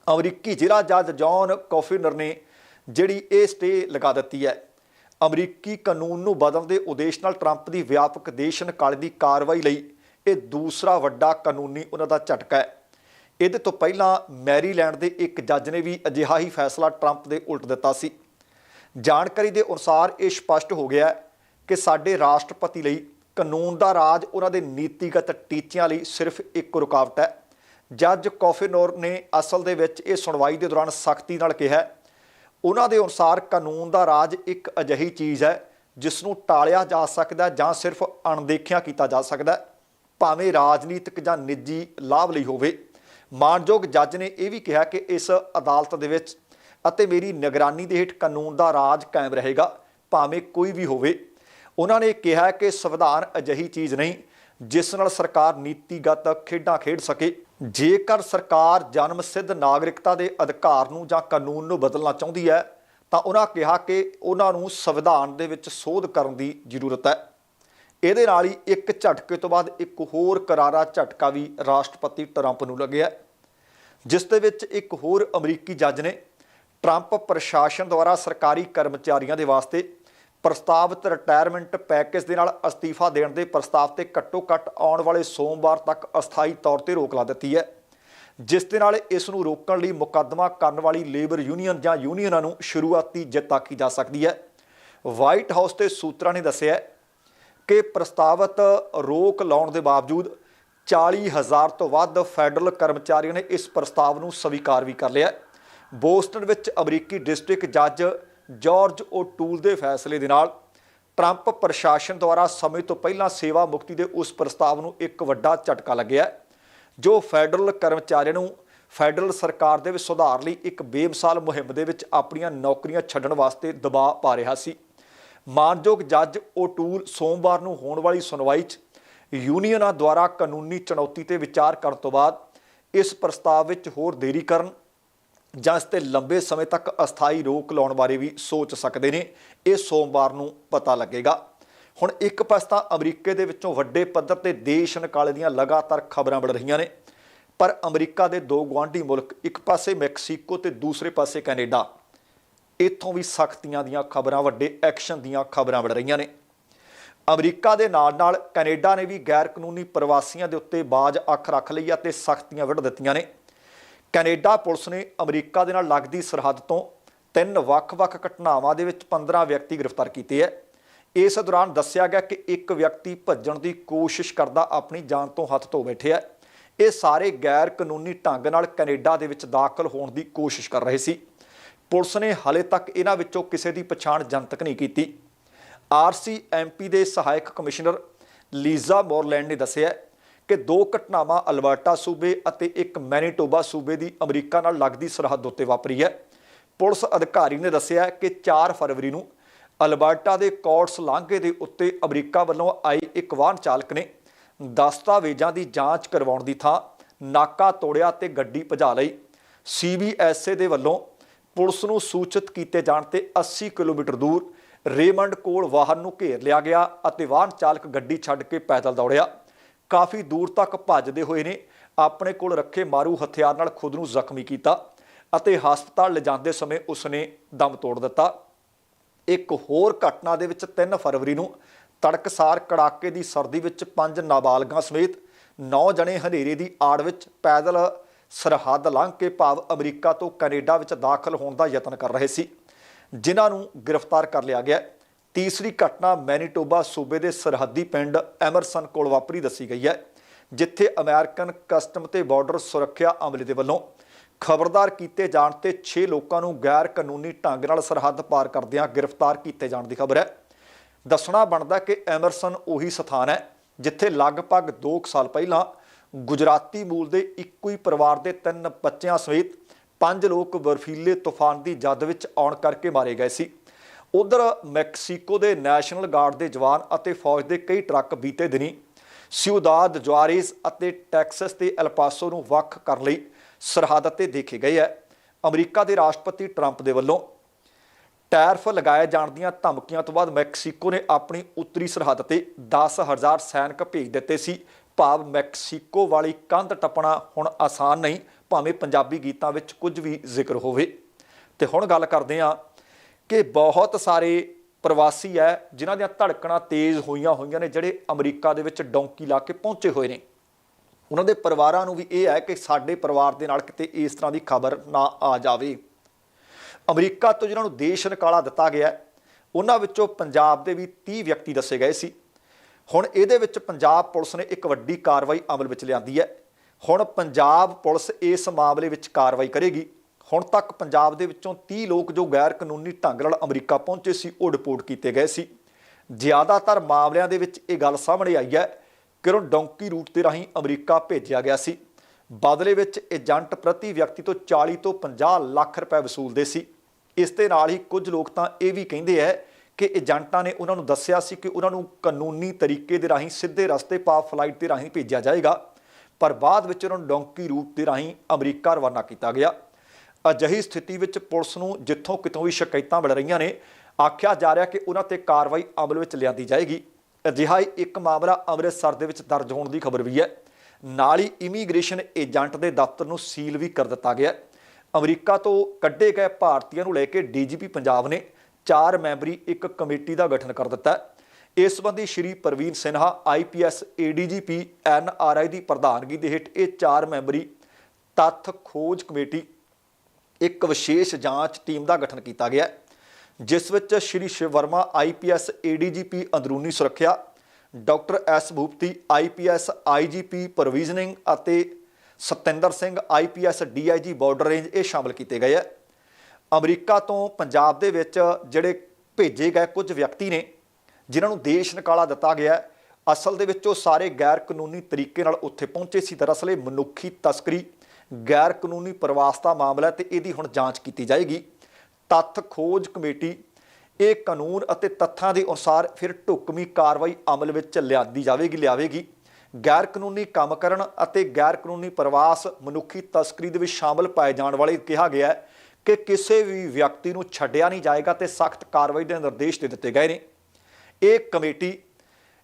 ਅਮਰੀਕੀ ਜ਼ਿਲ੍ਹਾ ਜੱਜ ਜੌਨ ਕੋਫਿਨਰ ਨੇ ਜਿਹੜੀ ਇਹ ਸਟੇ ਲਗਾ ਦਿੱਤੀ ਹੈ। ਅਮਰੀਕੀ ਕਾਨੂੰਨ ਨੂੰ ਬਦਲਣ ਦੇ ਉਦੇਸ਼ ਨਾਲ ਟਰੰਪ ਦੀ ਵਿਆਪਕ ਦੇਸ਼ ਨਿਕਾਲੇ ਦੀ ਕਾਰਵਾਈ ਲਈ ਇਹ ਦੂਸਰਾ ਵੱਡਾ ਕਾਨੂੰਨੀ ਉਹਨਾਂ ਦਾ ਝਟਕਾ ਹੈ। ਇਹਦੇ ਤੋਂ ਪਹਿਲਾਂ ਮੈਰੀਲੈਂਡ ਦੇ ਇੱਕ ਜੱਜ ਨੇ ਵੀ ਅਜਿਹਾ ਹੀ ਫੈਸਲਾ ਟਰੰਪ ਦੇ ਉਲਟ ਦਿੱਤਾ ਸੀ। ਜਾਣਕਾਰੀ ਦੇ ਅਨੁਸਾਰ ਇਹ ਸਪਸ਼ਟ ਹੋ ਗਿਆ ਕਿ ਸਾਡੇ ਰਾਸ਼ਟਰਪਤੀ ਲਈ ਕਾਨੂੰਨ ਦਾ ਰਾਜ ਉਹਨਾਂ ਦੇ ਨੀਤੀਗਤ ਟੀਚਿਆਂ ਲਈ ਸਿਰਫ ਇੱਕ ਰੁਕਾਵਟ ਹੈ। ਜੱਜ ਕੋਫਿਨੋਰ ਨੇ ਅਸਲ ਦੇ ਵਿੱਚ ਇਹ ਸੁਣਵਾਈ ਦੇ ਦੌਰਾਨ ਸਖਤੀ ਨਾਲ ਕਿਹਾ ਉਹਨਾਂ ਦੇ ਅਨੁਸਾਰ ਕਾਨੂੰਨ ਦਾ ਰਾਜ ਇੱਕ ਅਜਿਹੀ ਚੀਜ਼ ਹੈ ਜਿਸ ਨੂੰ ਟਾਲਿਆ ਜਾ ਸਕਦਾ ਜਾਂ ਸਿਰਫ ਅਣਦੇਖਿਆ ਕੀਤਾ ਜਾ ਸਕਦਾ ਭਾਵੇਂ ਰਾਜਨੀਤਿਕ ਜਾਂ ਨਿੱਜੀ ਲਾਭ ਲਈ ਹੋਵੇ, ਮਾਨਯੋਗ ਜੱਜ ਨੇ ਇਹ ਵੀ ਕਿਹਾ ਕਿ ਇਸ ਅਦਾਲਤ ਦੇ ਵਿੱਚ ਅਤੇ ਮੇਰੀ ਨਿਗਰਾਨੀ ਦੇ ਹੇਠ ਕਾਨੂੰਨ ਦਾ ਰਾਜ ਕਾਇਮ ਰਹੇਗਾ, ਭਾਵੇਂ ਕੋਈ ਵੀ ਹੋਵੇ। ਉਹਨਾਂ ਨੇ ਕਿਹਾ ਕਿ ਸੰਵਿਧਾਨ ਅਜਿਹੀ ਚੀਜ਼ ਨਹੀਂ, ਜਿਸ ਨਾਲ ਸਰਕਾਰ ਨੀਤੀਗਤ ਖੇਡਾਂ ਖੇਡ ਸਕੇ। ਜੇਕਰ ਸਰਕਾਰ ਜਨਮ ਸਿੱਧ ਨਾਗਰਿਕਤਾ ਦੇ ਅਧਿਕਾਰ ਨੂੰ ਜਾਂ ਕਾਨੂੰਨ ਨੂੰ ਬਦਲਣਾ ਚਾਹੁੰਦੀ ਹੈ, ਤਾਂ ਉਹਨਾਂ ਕਿਹਾ ਕਿ ਉਹਨਾਂ ਨੂੰ ਸੰਵਿਧਾਨ ਦੇ ਵਿੱਚ ਸੋਧ ਕਰਨ ਦੀ ਜ਼ਰੂਰਤ ਹੈ। ਇਹਦੇ ਨਾਲ ਹੀ ਇੱਕ ਝਟਕੇ ਤੋਂ ਬਾਅਦ ਇੱਕ ਹੋਰ ਕਰਾਰਾ ਝਟਕਾ ਵੀ ਰਾਸ਼ਟਰਪਤੀ ਟਰੰਪ ਨੂੰ ਲੱਗਿਆ ਜਿਸ ਦੇ ਵਿੱਚ ਇੱਕ ਹੋਰ ਅਮਰੀਕੀ ਜੱਜ ਨੇ ਟਰੰਪ ਪ੍ਰਸ਼ਾਸਨ ਦੁਆਰਾ ਸਰਕਾਰੀ ਕਰਮਚਾਰੀਆਂ ਦੇ ਵਾਸਤੇ ਪ੍ਰਸਤਾਵਿਤ ਰਿਟਾਇਰਮੈਂਟ ਪੈਕੇਜ ਦੇ ਨਾਲ ਅਸਤੀਫਾ ਦੇਣ ਦੇ ਪ੍ਰਸਤਾਵ ਤੇ ਘੱਟੋ-ਘੱਟ ਆਉਣ ਵਾਲੇ ਸੋਮਵਾਰ ਤੱਕ ਅਸਥਾਈ ਤੌਰ ਤੇ ਰੋਕ ਲਾ ਦਿੱਤੀ ਹੈ। ਜਿਸ ਦੇ ਨਾਲ ਇਸ ਨੂੰ ਰੋਕਣ ਲਈ ਮੁਕੱਦਮਾ ਕਰਨ ਵਾਲੀ ਲੇਬਰ ਯੂਨੀਅਨ ਜਾਂ ਯੂਨੀਅਨਾਂ ਨੂੰ ਸ਼ੁਰੂਆਤੀ ਜਿੱਤ ਆਖੀ ਜਾ ਸਕਦੀ ਹੈ। ਵਾਈਟ ਹਾਊਸ ਦੇ ਸੂਤਰਾਂ ਨੇ ਦੱਸਿਆ ਕਿ ਪ੍ਰਸਤਾਵਿਤ ਰੋਕ ਲਾਉਣ ਦੇ ਬਾਵਜੂਦ 40000 ਤੋਂ ਵੱਧ ਫੈਡਰਲ ਕਰਮਚਾਰੀਆਂ ਨੇ ਇਸ ਪ੍ਰਸਤਾਵ ਨੂੰ ਸਵੀਕਾਰ ਵੀ ਕਰ ਲਿਆ ਬੋਸਟਨ ਵਿੱਚ ਅਮਰੀਕੀ ਡਿਸਟ੍ਰਿਕਟ ਜੱਜ ਜਾਰਜ ਟੂਲ ਦੇ ਫੈਸਲੇ ਦੇ ਨਾਲ ਟਰੰਪ ਪ੍ਰਸ਼ਾਸਨ ਦੁਆਰਾ ਸਮੇਂ ਤੋਂ ਪਹਿਲਾਂ ਸੇਵਾ ਮੁਕਤੀ ਦੇ ਉਸ ਪ੍ਰਸਤਾਵ ਨੂੰ ਇੱਕ ਵੱਡਾ ਝਟਕਾ ਲੱਗਿਆ ਜੋ ਫੈਡਰਲ ਕਰਮਚਾਰੀਆਂ ਨੂੰ ਫੈਡਰਲ ਸਰਕਾਰ ਦੇ ਵਿੱਚ ਸੁਧਾਰ ਲਈ ਇੱਕ ਬੇਮਿਸਾਲ ਮੁਹਿੰਮ ਦੇ ਵਿੱਚ ਆਪਣੀਆਂ ਨੌਕਰੀਆਂ ਛੱਡਣ ਵਾਸਤੇ ਦਬਾਅ ਪਾ ਰਿਹਾ ਸੀ। ਮਾਨਯੋਗ ਜੱਜ ਓਟੂਲ ਸੋਮਵਾਰ ਨੂੰ ਹੋਣ ਵਾਲੀ ਸੁਣਵਾਈ 'ਚ ਯੂਨੀਅਨਾਂ ਦੁਆਰਾ ਕਾਨੂੰਨੀ ਚੁਣੌਤੀ ਤੇ ਵਿਚਾਰ ਕਰਨ ਤੋਂ ਬਾਅਦ ਇਸ ਪ੍ਰਸਤਾਵ ਵਿੱਚ ਹੋਰ ਦੇਰੀ ਕਰਨ ਜਾਂ ਇਸ ਤੇ ਲੰਬੇ ਸਮੇਂ ਤੱਕ ਅਸਥਾਈ ਰੋਕ ਲਾਉਣ ਬਾਰੇ ਵੀ ਸੋਚ ਸਕਦੇ ਨੇ, ਇਹ ਸੋਮਵਾਰ ਨੂੰ ਪਤਾ ਲੱਗੇਗਾ। ਹੁਣ ਇੱਕ ਪਾਸੇ ਤਾਂ ਅਮਰੀਕਾ ਦੇ ਵਿੱਚੋਂ ਵੱਡੇ ਪੱਧਰ ਤੇ ਦੇਸ਼ ਨਿਕਾਲੇ ਦੀਆਂ ਲਗਾਤਾਰ ਖਬਰਾਂ ਵੜ ਰਹੀਆਂ ਨੇ, ਪਰ ਅਮਰੀਕਾ ਦੇ ਦੋ ਗੁਆਂਢੀ ਮੁਲਕ, ਇੱਕ ਪਾਸੇ ਮੈਕਸੀਕੋ ਤੇ ਦੂਸਰੇ ਪਾਸੇ ਕੈਨੇਡਾ, ਇੱਥੋਂ ਵੀ ਸਖਤੀਆਂ ਦੀਆਂ ਖਬਰਾਂ, ਵੱਡੇ ਐਕਸ਼ਨ ਦੀਆਂ ਖਬਰਾਂ ਵੜ ਰਹੀਆਂ ਨੇ। ਅਮਰੀਕਾ ਦੇ ਨਾਲ-ਨਾਲ ਕੈਨੇਡਾ ਨੇ ਵੀ ਗੈਰ ਕਾਨੂੰਨੀ ਪ੍ਰਵਾਸੀਆਂ ਦੇ ਉੱਤੇ ਬਾਜ਼ ਅੱਖ ਰੱਖ ਲਈ ਅਤੇ ਸਖਤੀਆਂ ਵੱਢ ਦਿੱਤੀਆਂ ਨੇ। ਕੈਨੇਡਾ ਪੁਲਿਸ ਨੇ ਅਮਰੀਕਾ ਦੇ ਨਾਲ ਲੱਗਦੀ ਸਰਹੱਦ ਤੋਂ ਤਿੰਨ ਵੱਖ-ਵੱਖ ਘਟਨਾਵਾਂ ਦੇ ਵਿੱਚ 15 ਵਿਅਕਤੀ ਗ੍ਰਿਫਤਾਰ ਕੀਤੇ ਹੈ ਇਸ ਦੌਰਾਨ ਦੱਸਿਆ ਗਿਆ ਕਿ ਇੱਕ ਵਿਅਕਤੀ ਭੱਜਣ ਦੀ ਕੋਸ਼ਿਸ਼ ਕਰਦਾ ਆਪਣੀ ਜਾਨ ਤੋਂ ਹੱਥ ਧੋ ਬੈਠਿਆ ਇਹ ਸਾਰੇ ਗੈਰ ਕਾਨੂੰਨੀ ਢੰਗ ਨਾਲ ਕੈਨੇਡਾ ਦੇ ਵਿੱਚ ਦਾਖਲ ਹੋਣ ਦੀ ਕੋਸ਼ਿਸ਼ ਕਰ ਰਹੇ ਸੀ। ਪੁਲਿਸ ਨੇ ਹਾਲੇ ਤੱਕ ਇਹਨਾਂ ਵਿੱਚੋਂ ਕਿਸੇ ਦੀ ਪਛਾਣ ਜਨਤਕ ਨਹੀਂ ਕੀਤੀ। ਆਰਸੀਐਮਪੀ ਦੇ ਸਹਾਇਕ ਕਮਿਸ਼ਨਰ ਲੀਜ਼ਾ ਮੋਰਲੈਂਡ ਨੇ ਦੱਸਿਆ ਕਿ ਦੋ ਘਟਨਾਵਾਂ ਅਲਬਰਟਾ ਸੂਬੇ ਅਤੇ ਇੱਕ ਮੈਨੀਟੋਬਾ ਸੂਬੇ ਦੀ ਅਮਰੀਕਾ ਨਾਲ ਲੱਗਦੀ ਸਰਹੱਦ ਉੱਤੇ ਵਾਪਰੀ ਹੈ। ਪੁਲਿਸ ਅਧਿਕਾਰੀ ਨੇ ਦੱਸਿਆ ਕਿ 4 ਫਰਵਰੀ ਨੂੰ ਅਲਬਰਟਾ ਦੇ ਕੋਰਟਸ ਲਾਂਘੇ ਦੇ ਉੱਤੇ ਅਮਰੀਕਾ ਵੱਲੋਂ ਆਈ ਇੱਕ ਵਾਹਨ ਚਾਲਕ ਨੇ ਦਸਤਾਵੇਜ਼ਾਂ ਦੀ ਜਾਂਚ ਕਰਵਾਉਣ ਦੀ ਥਾਂ ਨਾਕਾ ਤੋੜਿਆ ਤੇ ਗੱਡੀ ਭਜਾ ਲਈ। ਸੀਬੀਐਸਏ ਦੇ ਵੱਲੋਂ ਪੁਲਿਸ ਨੂੰ ਸੂਚਿਤ ਕੀਤੇ ਜਾਣ ਤੇ 80 ਕਿਲੋਮੀਟਰ ਦੂਰ ਰੇਮੰਡ ਕੋਲ ਵਾਹਨ ਨੂੰ ਘੇਰ ਲਿਆ ਗਿਆ ਅਤੇ ਵਾਹਨ ਚਾਲਕ ਗੱਡੀ ਛੱਡ ਕੇ ਪੈਦਲ ਦੌੜਿਆ। ਕਾਫੀ ਦੂਰ ਤੱਕ ਭੱਜਦੇ ਹੋਏ ਨੇ ਆਪਣੇ ਕੋਲ ਰੱਖੇ ਮਾਰੂ ਹਥਿਆਰ ਨਾਲ ਖੁਦ ਨੂੰ ਜ਼ਖਮੀ ਕੀਤਾ ਅਤੇ ਹਸਪਤਾਲ ਲਿਜਾਂਦੇ ਸਮੇਂ ਉਸਨੇ ਦਮ ਤੋੜ ਦਿੱਤਾ। ਇੱਕ ਹੋਰ ਘਟਨਾ ਦੇ ਵਿੱਚ 3 ਫਰਵਰੀ ਨੂੰ ਤੜਕਸਾਰ ਕੜਾਕੇ ਦੀ ਸਰਦੀ ਵਿੱਚ ਪੰਜ ਨਾਬਾਲਗਾਂ ਸਮੇਤ 9 ਜਣੇ ਹਨੇਰੇ ਦੀ ਆੜ ਵਿੱਚ ਪੈਦਲ ਸਰਹੱਦ ਲੰਘ ਕੇ ਭਾਵ ਅਮਰੀਕਾ ਤੋਂ ਕੈਨੇਡਾ ਵਿੱਚ ਦਾਖਲ ਹੋਣ ਦਾ ਯਤਨ ਕਰ ਰਹੇ ਸੀ, ਜਿਨ੍ਹਾਂ ਨੂੰ ਗ੍ਰਿਫਤਾਰ ਕਰ ਲਿਆ ਗਿਆ। ਤੀਸਰੀ ਘਟਨਾ ਮੈਨੀਟੋਬਾ ਸੂਬੇ ਦੇ ਸਰਹੱਦੀ ਪਿੰਡ ਐਮਰਸਨ ਕੋਲ ਵਾਪਰੀ ਦੱਸੀ ਗਈ ਹੈ, ਜਿੱਥੇ ਅਮਰੀਕਨ ਕਸਟਮ ਤੇ ਬਾਰਡਰ ਸੁਰੱਖਿਆ ਅਮਲੇ ਦੇ ਵੱਲੋਂ ਖਬਰਦਾਰ ਕੀਤੇ ਜਾਣ ਤੇ 6 ਲੋਕਾਂ ਨੂੰ ਗੈਰ ਕਾਨੂੰਨੀ ਢੰਗ ਨਾਲ ਸਰਹੱਦ ਪਾਰ ਕਰਦਿਆਂ ਗ੍ਰਿਫਤਾਰ ਕੀਤੇ ਜਾਣ ਦੀ ਖਬਰ ਹੈ। ਦੱਸਣਾ ਬਣਦਾ ਕਿ ਐਮਰਸਨ ਉਹੀ ਸਥਾਨ ਹੈ, ਜਿੱਥੇ ਲਗਭਗ 2 ਸਾਲ ਪਹਿਲਾਂ ਗੁਜਰਾਤੀ ਮੂਲ ਦੇ ਇੱਕੋ ਹੀ ਪਰਿਵਾਰ ਦੇ ਤਿੰਨ ਬੱਚਿਆਂ ਸਮੇਤ ਪੰਜ ਲੋਕ ਬਰਫੀਲੇ ਤੂਫਾਨ ਦੀ ਜਦ ਵਿੱਚ ਆਉਣ ਕਰਕੇ ਮਾਰੇ ਗਏ ਸੀ। ਉਧਰ ਮੈਕਸੀਕੋ ਦੇ ਨੈਸ਼ਨਲ ਗਾਰਡ ਦੇ ਜਵਾਨ ਅਤੇ ਫੌਜ ਦੇ ਕਈ ਟਰੱਕ ਬੀਤੇ ਦਿਨੀ ਸਿਉਦਾਦ ਜੁਆਰਿਸ ਅਤੇ ਟੈਕਸਸ ਤੇ ਐਲਪਾਸੋ ਨੂੰ ਵੱਖ ਕਰਨ ਲਈ ਸਰਹੱਦ ਤੇ ਦੇਖੇ ਗਏ ਹੈ। ਅਮਰੀਕਾ ਦੇ ਰਾਸ਼ਟਰਪਤੀ ਟਰੰਪ ਦੇ ਵੱਲੋਂ ਟੈਰਫ ਲਗਾਏ ਜਾਣ ਦੀਆਂ ਧਮਕੀਆਂ ਤੋਂ ਬਾਅਦ ਮੈਕਸੀਕੋ ਨੇ ਆਪਣੀ ਉੱਤਰੀ ਸਰਹੱਦ ਤੇ 10000 ਸੈਨਿਕ ਭੇਜ ਦਿੱਤੇ ਸੀ। ਭਾਵ ਮੈਕਸੀਕੋ ਵਾਲੀ ਕੰਧ ਟੱਪਣਾ ਹੁਣ ਆਸਾਨ ਨਹੀਂ, ਭਾਵੇਂ ਪੰਜਾਬੀ ਗੀਤਾਂ ਵਿੱਚ ਕੁਝ ਵੀ ਜ਼ਿਕਰ ਹੋਵੇ। ਤੇ ਹੁਣ ਗੱਲ ਕਰਦੇ ਹਾਂ ਕਿ ਬਹੁਤ ਸਾਰੇ ਪ੍ਰਵਾਸੀ ਹੈ, ਜਿਨ੍ਹਾਂ ਦੀਆਂ ਧੜਕਣਾਂ ਤੇਜ਼ ਹੋਈਆਂ ਹੋਈਆਂ ਨੇ, ਜਿਹੜੇ ਅਮਰੀਕਾ ਦੇ ਵਿੱਚ ਡੌਂਕੀ ਲਾ ਕੇ ਪਹੁੰਚੇ ਹੋਏ ਨੇ। ਉਹਨਾਂ ਦੇ ਪਰਿਵਾਰਾਂ ਨੂੰ ਵੀ ਇਹ ਹੈ ਕਿ ਸਾਡੇ ਪਰਿਵਾਰ ਦੇ ਨਾਲ ਕਿਤੇ ਇਸ ਤਰ੍ਹਾਂ ਦੀ ਖਬਰ ਨਾ ਆ ਜਾਵੇ। ਅਮਰੀਕਾ ਤੋਂ ਜਿਨ੍ਹਾਂ ਨੂੰ ਦੇਸ਼ ਨਿਕਾਲਾ ਦਿੱਤਾ ਗਿਆ, ਉਹਨਾਂ ਵਿੱਚੋਂ ਪੰਜਾਬ ਦੇ ਵੀ 30 ਵਿਅਕਤੀ ਦੱਸੇ ਗਏ ਸੀ। ਹੁਣ ਇਹਦੇ ਵਿੱਚ ਪੰਜਾਬ ਪੁਲਿਸ ਨੇ ਇੱਕ ਵੱਡੀ ਕਾਰਵਾਈ ਅਮਲ ਵਿੱਚ ਲਿਆਂਦੀ ਹੈ। ਹੁਣ ਪੰਜਾਬ ਪੁਲਿਸ ਇਸ ਮਾਮਲੇ ਵਿੱਚ ਕਾਰਵਾਈ ਕਰੇਗੀ। ਹੁਣ ਤੱਕ ਪੰਜਾਬ ਦੇ ਵਿੱਚੋਂ 30 ਲੋਕ ਜੋ ਗੈਰ ਕਾਨੂੰਨੀ ਢੰਗ ਨਾਲ ਅਮਰੀਕਾ ਪਹੁੰਚੇ ਸੀ, ਉਹ ਰਿਪੋਰਟ ਕੀਤੇ ਗਏ ਸੀ। ਜ਼ਿਆਦਾਤਰ ਮਾਮਲਿਆਂ ਦੇ ਵਿੱਚ ਇਹ ਗੱਲ ਸਾਹਮਣੇ ਆਈ ਹੈ ਕਿ ਉਹ ਡੌਂਕੀ ਰੂਟ ਤੇ ਰਾਹੀਂ ਅਮਰੀਕਾ ਭੇਜਿਆ ਗਿਆ ਸੀ। ਬਦਲੇ ਵਿੱਚ ਏਜੰਟ ਪ੍ਰਤੀ ਵਿਅਕਤੀ ਤੋਂ 40 ਤੋਂ 50 ਲੱਖ ਰੁਪਏ ਵਸੂਲਦੇ ਸੀ। ਇਸ ਦੇ ਨਾਲ ਹੀ ਕੁਝ ਲੋਕ ਤਾਂ ਇਹ ਵੀ ਕਹਿੰਦੇ ਹੈ ਕਿ ਏਜੰਟਾਂ ਨੇ ਉਹਨਾਂ ਨੂੰ ਦੱਸਿਆ ਸੀ ਕਿ ਉਹਨਾਂ ਨੂੰ ਕਾਨੂੰਨੀ ਤਰੀਕੇ ਦੇ ਰਾਹੀਂ ਸਿੱਧੇ ਰਸਤੇ ਪਾ ਫਲਾਈਟ ਦੇ ਰਾਹੀਂ ਭੇਜਿਆ ਜਾਏਗਾ। ਪਰ ਬਾਅਦ ਵਿੱਚ ਉਹਨਾਂ ਨੂੰ ਡੌਂਕੀ ਰੂਟ ਦੇ ਰਾਹੀਂ ਅਮਰੀਕਾ ਰਵਾਨਾ ਕੀਤਾ ਗਿਆ। ਅਜਿਹੀ ਸਥਿਤੀ ਵਿੱਚ ਪੁਲਿਸ ਨੂੰ ਜਿੱਥੋਂ ਕਿਤੋਂ ਵੀ ਸ਼ਿਕਾਇਤਾਂ ਮਿਲ ਰਹੀਆਂ ਨੇ, ਆਖਿਆ ਜਾ ਰਿਹਾ ਕਿ ਉਹਨਾਂ ਤੇ ਕਾਰਵਾਈ ਅਮਲ ਵਿੱਚ ਲਿਆਂਦੀ ਜਾਏਗੀ। ਅਜਿਹਾ ਹੀ ਇੱਕ ਮਾਮਲਾ ਅੰਮ੍ਰਿਤਸਰ ਦੇ ਵਿੱਚ ਦਰਜ ਹੋਣ ਦੀ ਖਬਰ ਵੀ ਹੈ। ਨਾਲ ਹੀ ਇਮੀਗ੍ਰੇਸ਼ਨ ਏਜੰਟ ਦੇ ਦਫ਼ਤਰ ਨੂੰ ਸੀਲ ਵੀ ਕਰ ਦਿੱਤਾ ਗਿਆ ਅਮਰੀਕਾ ਤੋਂ ਕੱਢੇ ਗਏ ਭਾਰਤੀਆਂ ਨੂੰ ਲੈ ਕੇ ਡੀਜੀਪੀ ਪੰਜਾਬ ਨੇ ਚਾਰ ਮੈਂਬਰੀ ਇੱਕ ਕਮੇਟੀ ਦਾ ਗਠਨ ਕਰ ਦਿੱਤਾ ਇਸ ਸੰਬੰਧੀ Shri Praveen Sinha IPS ADGP NRI ਦੀ ਪ੍ਰਧਾਨਗੀ ਦੇ ਹੇਠ ਇਹ ਚਾਰ ਮੈਂਬਰੀ ਤੱਥ ਖੋਜ ਕਮੇਟੀ ਇੱਕ ਵਿਸ਼ੇਸ਼ ਜਾਂਚ ਟੀਮ ਦਾ ਗਠਨ ਕੀਤਾ ਗਿਆ ਜਿਸ ਵਿੱਚ ਸ਼੍ਰੀ ਸ਼ਿਵ ਵਰਮਾ ਆਈਪੀਐਸ ਏਡੀਜੀਪੀ ਅੰਦਰੂਨੀ ਸੁਰੱਖਿਆ, doctor S Bhupathi IPS IGP provisioning ਅਤੇ Satinder Singh IPS DIG border range ਇਹ ਸ਼ਾਮਲ ਕੀਤੇ ਗਏ ਹੈ। ਅਮਰੀਕਾ ਤੋਂ ਪੰਜਾਬ ਦੇ ਵਿੱਚ ਜਿਹੜੇ ਭੇਜੇ ਗਏ ਕੁਝ ਵਿਅਕਤੀ ਨੇ, ਜਿਨ੍ਹਾਂ ਨੂੰ ਦੇਸ਼ ਨਿਕਾਲਾ ਦਿੱਤਾ ਗਿਆ ਅਸਲ ਦੇ ਵਿੱਚ ਉਹ ਸਾਰੇ ਗੈਰ ਕਾਨੂੰਨੀ ਤਰੀਕੇ ਨਾਲ ਉੱਥੇ ਪਹੁੰਚੇ ਸੀ। ਦਰਅਸਲ ਇਹ ਮਨੁੱਖੀ ਤਸਕਰੀ ਗੈਰ ਕਾਨੂੰਨੀ ਪ੍ਰਵਾਸ ਦਾ ਮਾਮਲਾ ਹੈ ਤੇ ਇਹਦੀ ਹੁਣ ਜਾਂਚ ਕੀਤੀ ਜਾਏਗੀ। ਤੱਥ ਖੋਜ ਕਮੇਟੀ ਇਹ ਕਾਨੂੰਨ ਅਤੇ ਤੱਥਾਂ ਦੇ ਅਨੁਸਾਰ ਫਿਰ ਢੁਕਵੀਂ ਕਾਰਵਾਈ ਅਮਲ ਵਿੱਚ ਲਿਆਂਦੀ ਜਾਵੇਗੀ, ਲਿਆਵੇਗੀ। ਗੈਰ ਕਾਨੂੰਨੀ ਕੰਮ ਕਰਨ ਅਤੇ ਗੈਰ ਕਾਨੂੰਨੀ ਪ੍ਰਵਾਸ ਮਨੁੱਖੀ ਤਸਕਰੀ ਦੇ ਵਿੱਚ ਸ਼ਾਮਲ ਪਾਏ ਜਾਣ ਵਾਲੇ ਕਿਹਾ ਗਿਆ ਹੈ ਕਿ ਕਿਸੇ ਵੀ ਵਿਅਕਤੀ ਨੂੰ ਛੱਡਿਆ ਨਹੀਂ ਜਾਏਗਾ ਤੇ ਸਖਤ ਕਾਰਵਾਈ ਦੇ ਨਿਰਦੇਸ਼ ਦੇ ਦਿੱਤੇ ਗਏ ਨੇ। ਇਹ ਕਮੇਟੀ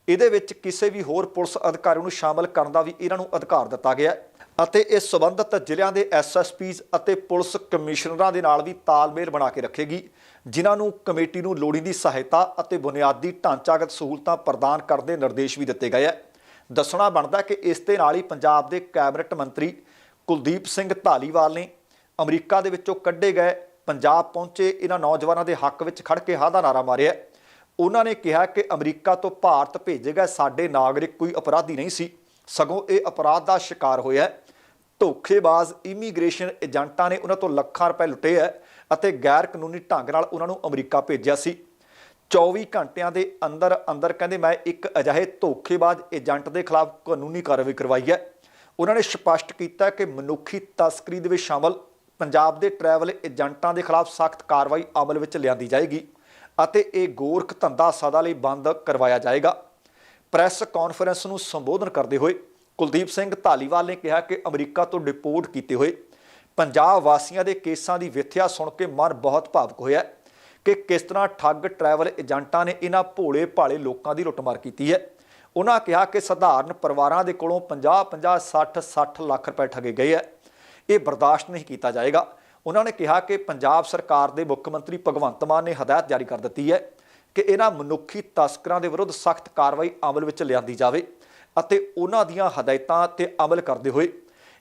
ਇਹਦੇ ਵਿੱਚ ਕਿਸੇ ਵੀ ਹੋਰ ਪੁਲਿਸ ਅਧਿਕਾਰੀ ਨੂੰ ਸ਼ਾਮਲ ਕਰਨ ਦਾ ਵੀ ਇਹਨਾਂ ਨੂੰ ਅਧਿਕਾਰ ਦਿੱਤਾ ਗਿਆ ਹੈ। ਅਤੇ ਇਸ ਸੰਬੰਧਤ ਜ਼ਿਲ੍ਹਿਆਂ ਦੇ ਐਸਐਸਪੀਜ਼ ਅਤੇ ਪੁਲਿਸ ਕਮਿਸ਼ਨਰਾਂ ਦੇ ਨਾਲ ਵੀ ਤਾਲਮੇਲ ਬਣਾ ਕੇ ਰੱਖੇਗੀ, ਜਿਨ੍ਹਾਂ ਨੂੰ ਕਮੇਟੀ ਨੂੰ ਲੋੜੀਂਦੀ ਸਹਾਇਤਾ ਅਤੇ ਬੁਨਿਆਦੀ ਢਾਂਚਾਗਤ ਸਹੂਲਤਾਂ ਪ੍ਰਦਾਨ ਕਰਨ ਦੇ ਨਿਰਦੇਸ਼ ਵੀ ਦਿੱਤੇ ਗਏ ਹੈ। ਦੱਸਣਾ ਬਣਦਾ ਕਿ ਇਸ ਦੇ ਨਾਲ ਹੀ ਪੰਜਾਬ ਦੇ ਕੈਬਨਿਟ ਮੰਤਰੀ ਕੁਲਦੀਪ ਸਿੰਘ ਧਾਲੀਵਾਲ ਨੇ ਅਮਰੀਕਾ ਦੇ ਵਿੱਚੋਂ ਕੱਢੇ ਗਏ ਪੰਜਾਬ ਪਹੁੰਚੇ ਇਹਨਾਂ ਨੌਜਵਾਨਾਂ ਦੇ ਹੱਕ ਵਿੱਚ ਖੜ ਕੇ ਹਾਂ ਦਾ ਨਾਰਾ ਮਾਰਿਆ ਉਹਨਾਂ ਨੇ ਕਿਹਾ ਕਿ ਅਮਰੀਕਾ ਤੋਂ ਭਾਰਤ ਭੇਜੇ ਗਏ ਸਾਡੇ ਨਾਗਰਿਕ ਕੋਈ ਅਪਰਾਧੀ ਨਹੀਂ ਸੀ। ਸਗੋਂ ਇਹ ਅਪਰਾਧ ਦਾ ਸ਼ਿਕਾਰ ਹੋਇਆ ਹੈ। ਧੋਖੇਬਾਜ਼ ਇਮੀਗ੍ਰੇਸ਼ਨ ਏਜੰਟਾਂ ਨੇ ਉਹਨਾਂ ਤੋਂ ਲੱਖਾਂ ਰੁਪਏ ਲੁੱਟੇ ਹੈ ਅਤੇ ਗੈਰ ਕਾਨੂੰਨੀ ਢੰਗ ਨਾਲ ਉਹਨਾਂ ਨੂੰ ਅਮਰੀਕਾ ਭੇਜਿਆ ਸੀ। 24 ਘੰਟਿਆਂ ਦੇ ਅੰਦਰ ਅੰਦਰ ਕਹਿੰਦੇ, ਮੈਂ ਇੱਕ ਅਜਿਹੇ ਧੋਖੇਬਾਜ਼ ਏਜੰਟ ਦੇ ਖਿਲਾਫ ਕਾਨੂੰਨੀ ਕਾਰਵਾਈ ਕਰਵਾਈ ਹੈ ਉਹਨਾਂ ਨੇ ਸਪਸ਼ਟ ਕੀਤਾ ਕਿ ਮਨੁੱਖੀ ਤਸਕਰੀ ਦੇ ਵਿੱਚ ਸ਼ਾਮਲ ਪੰਜਾਬ ਦੇ ਟਰੈਵਲ ਏਜੰਟਾਂ ਦੇ ਖਿਲਾਫ ਸਖਤ ਕਾਰਵਾਈ ਅਮਲ ਵਿੱਚ ਲਿਆਂਦੀ ਜਾਏਗੀ ਅਤੇ ਇਹ ਗੋਰਖ ਧੰਦਾ ਸਦਾ ਲਈ ਬੰਦ ਕਰਵਾਇਆ ਜਾਏਗਾ। ਪ੍ਰੈਸ ਕਾਨਫਰੰਸ ਨੂੰ ਸੰਬੋਧਨ ਕਰਦੇ ਹੋਏ ਕੁਲਦੀਪ ਸਿੰਘ ਧਾਲੀਵਾਲ ਨੇ ਕਿਹਾ ਕਿ ਅਮਰੀਕਾ ਤੋਂ ਡਿਪੋਰਟ ਕੀਤੇ ਹੋਏ ਪੰਜਾਬ ਵਾਸੀਆਂ ਦੇ ਕੇਸਾਂ ਦੀ ਵਿਥਿਆ ਸੁਣ ਕੇ ਮਨ ਬਹੁਤ ਭਾਵਕ ਹੋਇਆ ਕਿ ਕਿਸ ਤਰ੍ਹਾਂ ਠੱਗ ਟਰੈਵਲ ਏਜੰਟਾਂ ਨੇ ਇਹਨਾਂ ਭੋਲੇ ਭਾਲੇ ਲੋਕਾਂ ਦੀ ਲੁੱਟਮਾਰ ਕੀਤੀ ਹੈ। ਉਹਨਾਂ ਕਿਹਾ ਕਿ ਸਧਾਰਨ ਪਰਿਵਾਰਾਂ ਦੇ ਕੋਲੋਂ 50 50 60 60 ਲੱਖ ਰੁਪਏ ਠੱਗੇ ਗਏ ਹੈ। ਇਹ ਬਰਦਾਸ਼ਤ ਨਹੀਂ ਕੀਤਾ ਜਾਏਗਾ। ਉਹਨਾਂ ਨੇ ਕਿਹਾ ਕਿ ਪੰਜਾਬ ਸਰਕਾਰ ਦੇ ਮੁੱਖ ਮੰਤਰੀ ਭਗਵੰਤ ਮਾਨ ਨੇ ਹਦਾਇਤ ਜਾਰੀ ਕਰ ਦਿੱਤੀ ਹੈ ਕਿ ਇਹਨਾਂ ਮਨੁੱਖੀ ਤਸਕਰਾਂ ਦੇ ਵਿਰੁੱਧ ਸਖਤ ਕਾਰਵਾਈ ਅਮਲ ਵਿੱਚ ਲਿਆਂਦੀ ਜਾਵੇ। ਅਤੇ ਉਹਨਾਂ ਦੀਆਂ ਹਦਾਇਤਾਂ ਤੇ ਅਮਲ ਕਰਦੇ ਹੋਏ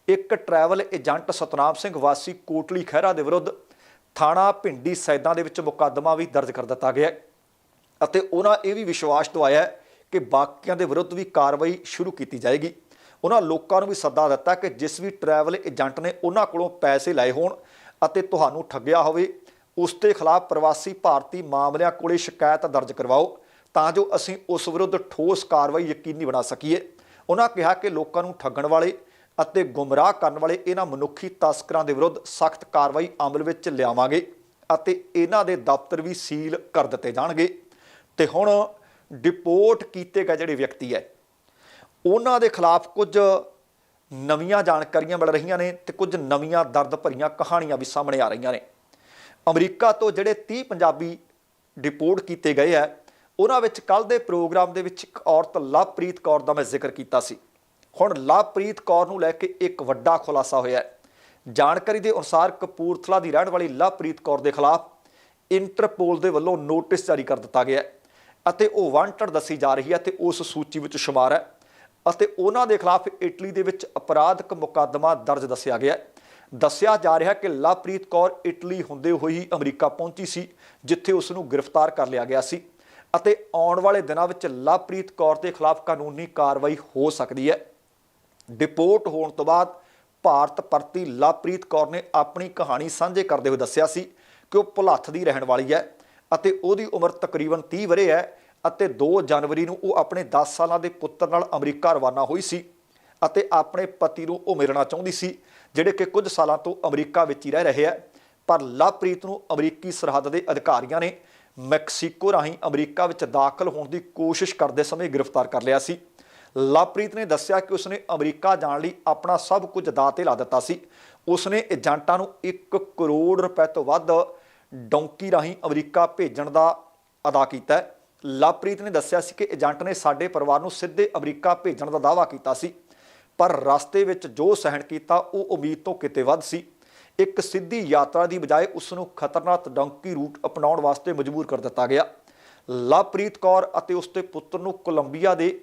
ਇੱਕ ਟਰੈਵਲ ਏਜੰਟ ਸਤਨਾਮ ਸਿੰਘ ਵਾਸੀ ਕੋਟਲੀ ਖਹਿਰਾ ਦੇ ਵਿਰੁੱਧ ਥਾਣਾ ਭਿੰਡੀ ਸੈਦਾਂ ਦੇ ਵਿੱਚ ਮੁਕੱਦਮਾ ਵੀ ਦਰਜ ਕਰ ਦਿੱਤਾ ਗਿਆ ਅਤੇ ਉਹਨਾਂ ਇਹ ਵੀ ਵਿਸ਼ਵਾਸ ਦਵਾਇਆ ਕਿ ਬਾਕੀਆਂ ਦੇ ਵਿਰੁੱਧ ਵੀ ਕਾਰਵਾਈ ਸ਼ੁਰੂ ਕੀਤੀ ਜਾਏਗੀ। ਉਹਨਾਂ ਲੋਕਾਂ ਨੂੰ ਵੀ ਸੱਦਾ ਦਿੱਤਾ ਕਿ ਜਿਸ ਵੀ ਟਰੈਵਲ ਏਜੰਟ ਨੇ ਉਹਨਾਂ ਕੋਲੋਂ ਪੈਸੇ ਲਏ ਹੋਣ ਅਤੇ ਤੁਹਾਨੂੰ ਠੱਗਿਆ ਹੋਵੇ, ਉਸ ਦੇ ਖਿਲਾਫ ਪ੍ਰਵਾਸੀ ਭਾਰਤੀ ਮਾਮਲਿਆਂ ਕੋਲੇ ਸ਼ਿਕਾਇਤ ਦਰਜ ਕਰਵਾਓ। ਤਾਂ ਜੋ ਅਸੀਂ ਉਸ ਵਿਰੁੱਧ ਠੋਸ ਕਾਰਵਾਈ ਯਕੀਨੀ ਬਣਾ ਸਕੀਏ। ਉਹਨਾਂ ਕਿਹਾ ਕਿ ਲੋਕਾਂ ਨੂੰ ਠੱਗਣ ਵਾਲੇ ਅਤੇ ਗੁੰਮਰਾਹ ਕਰਨ ਵਾਲੇ ਇਹਨਾਂ ਮਨੁੱਖੀ ਤਸਕਰਾਂ ਦੇ ਵਿਰੁੱਧ ਸਖਤ ਕਾਰਵਾਈ ਅਮਲ ਵਿੱਚ ਲਿਆਵਾਂਗੇ ਅਤੇ ਇਹਨਾਂ ਦੇ ਦਫ਼ਤਰ ਵੀ ਸੀਲ ਕਰ ਦਿੱਤੇ ਜਾਣਗੇ। ਤੇ ਹੁਣ ਡਿਪੋਰਟ ਕੀਤੇ ਗਏ ਜਿਹੜੇ ਵਿਅਕਤੀ ਹੈ ਉਹਨਾਂ ਦੇ ਖਿਲਾਫ ਕੁਝ ਨਵੀਆਂ ਜਾਣਕਾਰੀਆਂ ਮਿਲ ਰਹੀਆਂ ਨੇ ਤੇ ਕੁਝ ਨਵੀਆਂ ਦਰਦ ਭਰੀਆਂ ਕਹਾਣੀਆਂ ਵੀ ਸਾਹਮਣੇ ਆ ਰਹੀਆਂ ਨੇ। ਅਮਰੀਕਾ ਤੋਂ ਜਿਹੜੇ 30 ਪੰਜਾਬੀ ਡਿਪੋਰਟ ਕੀਤੇ ਗਏ ਹੈ ਉਹਨਾਂ ਵਿੱਚ ਕੱਲ ਦੇ ਪ੍ਰੋਗਰਾਮ ਦੇ ਵਿੱਚ ਇੱਕ ਔਰਤ ਲਵਪ੍ਰੀਤ ਕੌਰ ਦਾ ਮੈਂ ਜ਼ਿਕਰ ਕੀਤਾ ਸੀ। ਹੁਣ ਲਵਪ੍ਰੀਤ ਕੌਰ ਨੂੰ ਲੈ ਕੇ ਇੱਕ ਵੱਡਾ ਖੁਲਾਸਾ ਹੋਇਆ ਹੈ। ਜਾਣਕਾਰੀ ਦੇ ਅਨੁਸਾਰ ਕਪੂਰਥਲਾ ਦੀ ਰਹਿਣ ਵਾਲੀ ਲਵਪ੍ਰੀਤ ਕੌਰ ਦੇ ਖਿਲਾਫ ਇੰਟਰਪੋਲ ਦੇ ਵੱਲੋਂ ਨੋਟਿਸ ਜਾਰੀ ਕਰ ਦਿੱਤਾ ਗਿਆ ਹੈ ਅਤੇ ਉਹ ਵਾਂਟਡ ਦੱਸੀ ਜਾ ਰਹੀ ਹੈ ਤੇ ਉਸ ਸੂਚੀ ਵਿੱਚ ਸ਼ੁਮਾਰ ਹੈ ਅਤੇ ਉਹਨਾਂ ਦੇ ਖਿਲਾਫ ਇਟਲੀ ਦੇ ਵਿੱਚ ਅਪਰਾਧਕ ਮੁਕੱਦਮਾ ਦਰਜ ਦੱਸਿਆ ਗਿਆ ਹੈ। ਦੱਸਿਆ ਜਾ ਰਿਹਾ ਕਿ ਲਵਪ੍ਰੀਤ ਕੌਰ ਇਟਲੀ ਹੁੰਦੇ ਹੋਈ ਅਮਰੀਕਾ ਪਹੁੰਚੀ ਸੀ, ਜਿੱਥੇ ਉਸ ਨੂੰ ਗ੍ਰਿਫਤਾਰ ਕਰ ਲਿਆ ਗਿਆ ਸੀ। ਅਤੇ ਆਉਣ ਵਾਲੇ ਦਿਨਾਂ ਵਿੱਚ ਲਵਪ੍ਰੀਤ ਕੌਰ ਦੇ ਖਿਲਾਫ ਕਾਨੂੰਨੀ ਕਾਰਵਾਈ ਹੋ ਸਕਦੀ ਹੈ। ਡਿਪੋਰਟ ਹੋਣ ਤੋਂ ਬਾਅਦ ਭਾਰਤ ਪਰਤੀ ਲਵਪ੍ਰੀਤ ਕੌਰ ਨੇ ਆਪਣੀ ਕਹਾਣੀ ਸਾਂਝੇ ਕਰਦੇ ਹੋਏ ਦੱਸਿਆ ਸੀ ਕਿ ਉਹ ਭੁਲੱਥ ਦੀ ਰਹਿਣ ਵਾਲੀ ਹੈ ਅਤੇ ਉਹਦੀ ਉਮਰ ਤਕਰੀਬਨ 30 ਵਰੇ ਹੈ ਅਤੇ 2 ਜਨਵਰੀ ਨੂੰ ਉਹ ਆਪਣੇ 10 ਸਾਲਾਂ ਦੇ ਪੁੱਤਰ ਨਾਲ ਅਮਰੀਕਾ ਰਵਾਨਾ ਹੋਈ ਸੀ ਅਤੇ ਆਪਣੇ ਪਤੀ ਨੂੰ ਉਹ ਮਿਲਣਾ ਚਾਹੁੰਦੀ ਸੀ, ਜਿਹੜੇ ਕਿ ਕੁਝ ਸਾਲਾਂ ਤੋਂ ਅਮਰੀਕਾ ਵਿੱਚ ਹੀ ਰਹਿ ਰਹੇ ਹੈ। ਪਰ ਲਵਪ੍ਰੀਤ ਨੂੰ ਅਮਰੀਕੀ ਸਰਹੱਦ ਦੇ ਅਧਿਕਾਰੀਆਂ ਨੇ ਮੈਕਸੀਕੋ ਰਾਹੀਂ ਅਮਰੀਕਾ ਵਿੱਚ ਦਾਖਲ ਹੋਣ ਦੀ ਕੋਸ਼ਿਸ਼ ਕਰਦੇ ਸਮੇਂ ਗ੍ਰਿਫਤਾਰ ਕਰ ਲਿਆ ਸੀ। ਲਵਪ੍ਰੀਤ ਨੇ ਦੱਸਿਆ ਕਿ ਉਸਨੇ ਅਮਰੀਕਾ ਜਾਣ ਲਈ ਆਪਣਾ ਸਭ ਕੁਝ ਦਾਅ ਤੇ ਲਾ ਦਿੱਤਾ ਸੀ। ਉਸਨੇ ਏਜੰਟਾਂ ਨੂੰ 1 ਕਰੋੜ ਰੁਪਏ ਤੋਂ ਵੱਧ ਡੌਂਕੀ ਰਾਹੀਂ ਅਮਰੀਕਾ ਭੇਜਣ ਦਾ ਅਦਾ ਕੀਤਾ ਹੈ। ਲਵਪ੍ਰੀਤ ਨੇ ਦੱਸਿਆ ਸੀ ਕਿ ਏਜੰਟ ਨੇ ਸਾਡੇ ਪਰਿਵਾਰ ਨੂੰ ਸਿੱਧੇ ਅਮਰੀਕਾ ਭੇਜਣ ਦਾ ਦਾਅਵਾ ਕੀਤਾ ਸੀ, ਪਰ ਰਸਤੇ ਵਿੱਚ ਜੋ ਸਹਿਣ ਕੀਤਾ, ਉਹ ਉਮੀਦ ਤੋਂ ਕਿਤੇ ਵੱਧ ਸੀ। ਇੱਕ ਸਿੱਧੀ ਯਾਤਰਾ ਦੀ ਬਜਾਏ ਉਸ ਨੂੰ ਖਤਰਨਾਕ ਡੰਕੀ ਰੂਟ ਅਪਣਾਉਣ ਵਾਸਤੇ ਮਜਬੂਰ ਕਰ ਦਿੱਤਾ ਗਿਆ। ਲਵਪ੍ਰੀਤ ਕੌਰ ਅਤੇ ਉਸ ਦੇ ਪੁੱਤਰ ਨੂੰ ਕੋਲੰਬੀਆ ਦੇ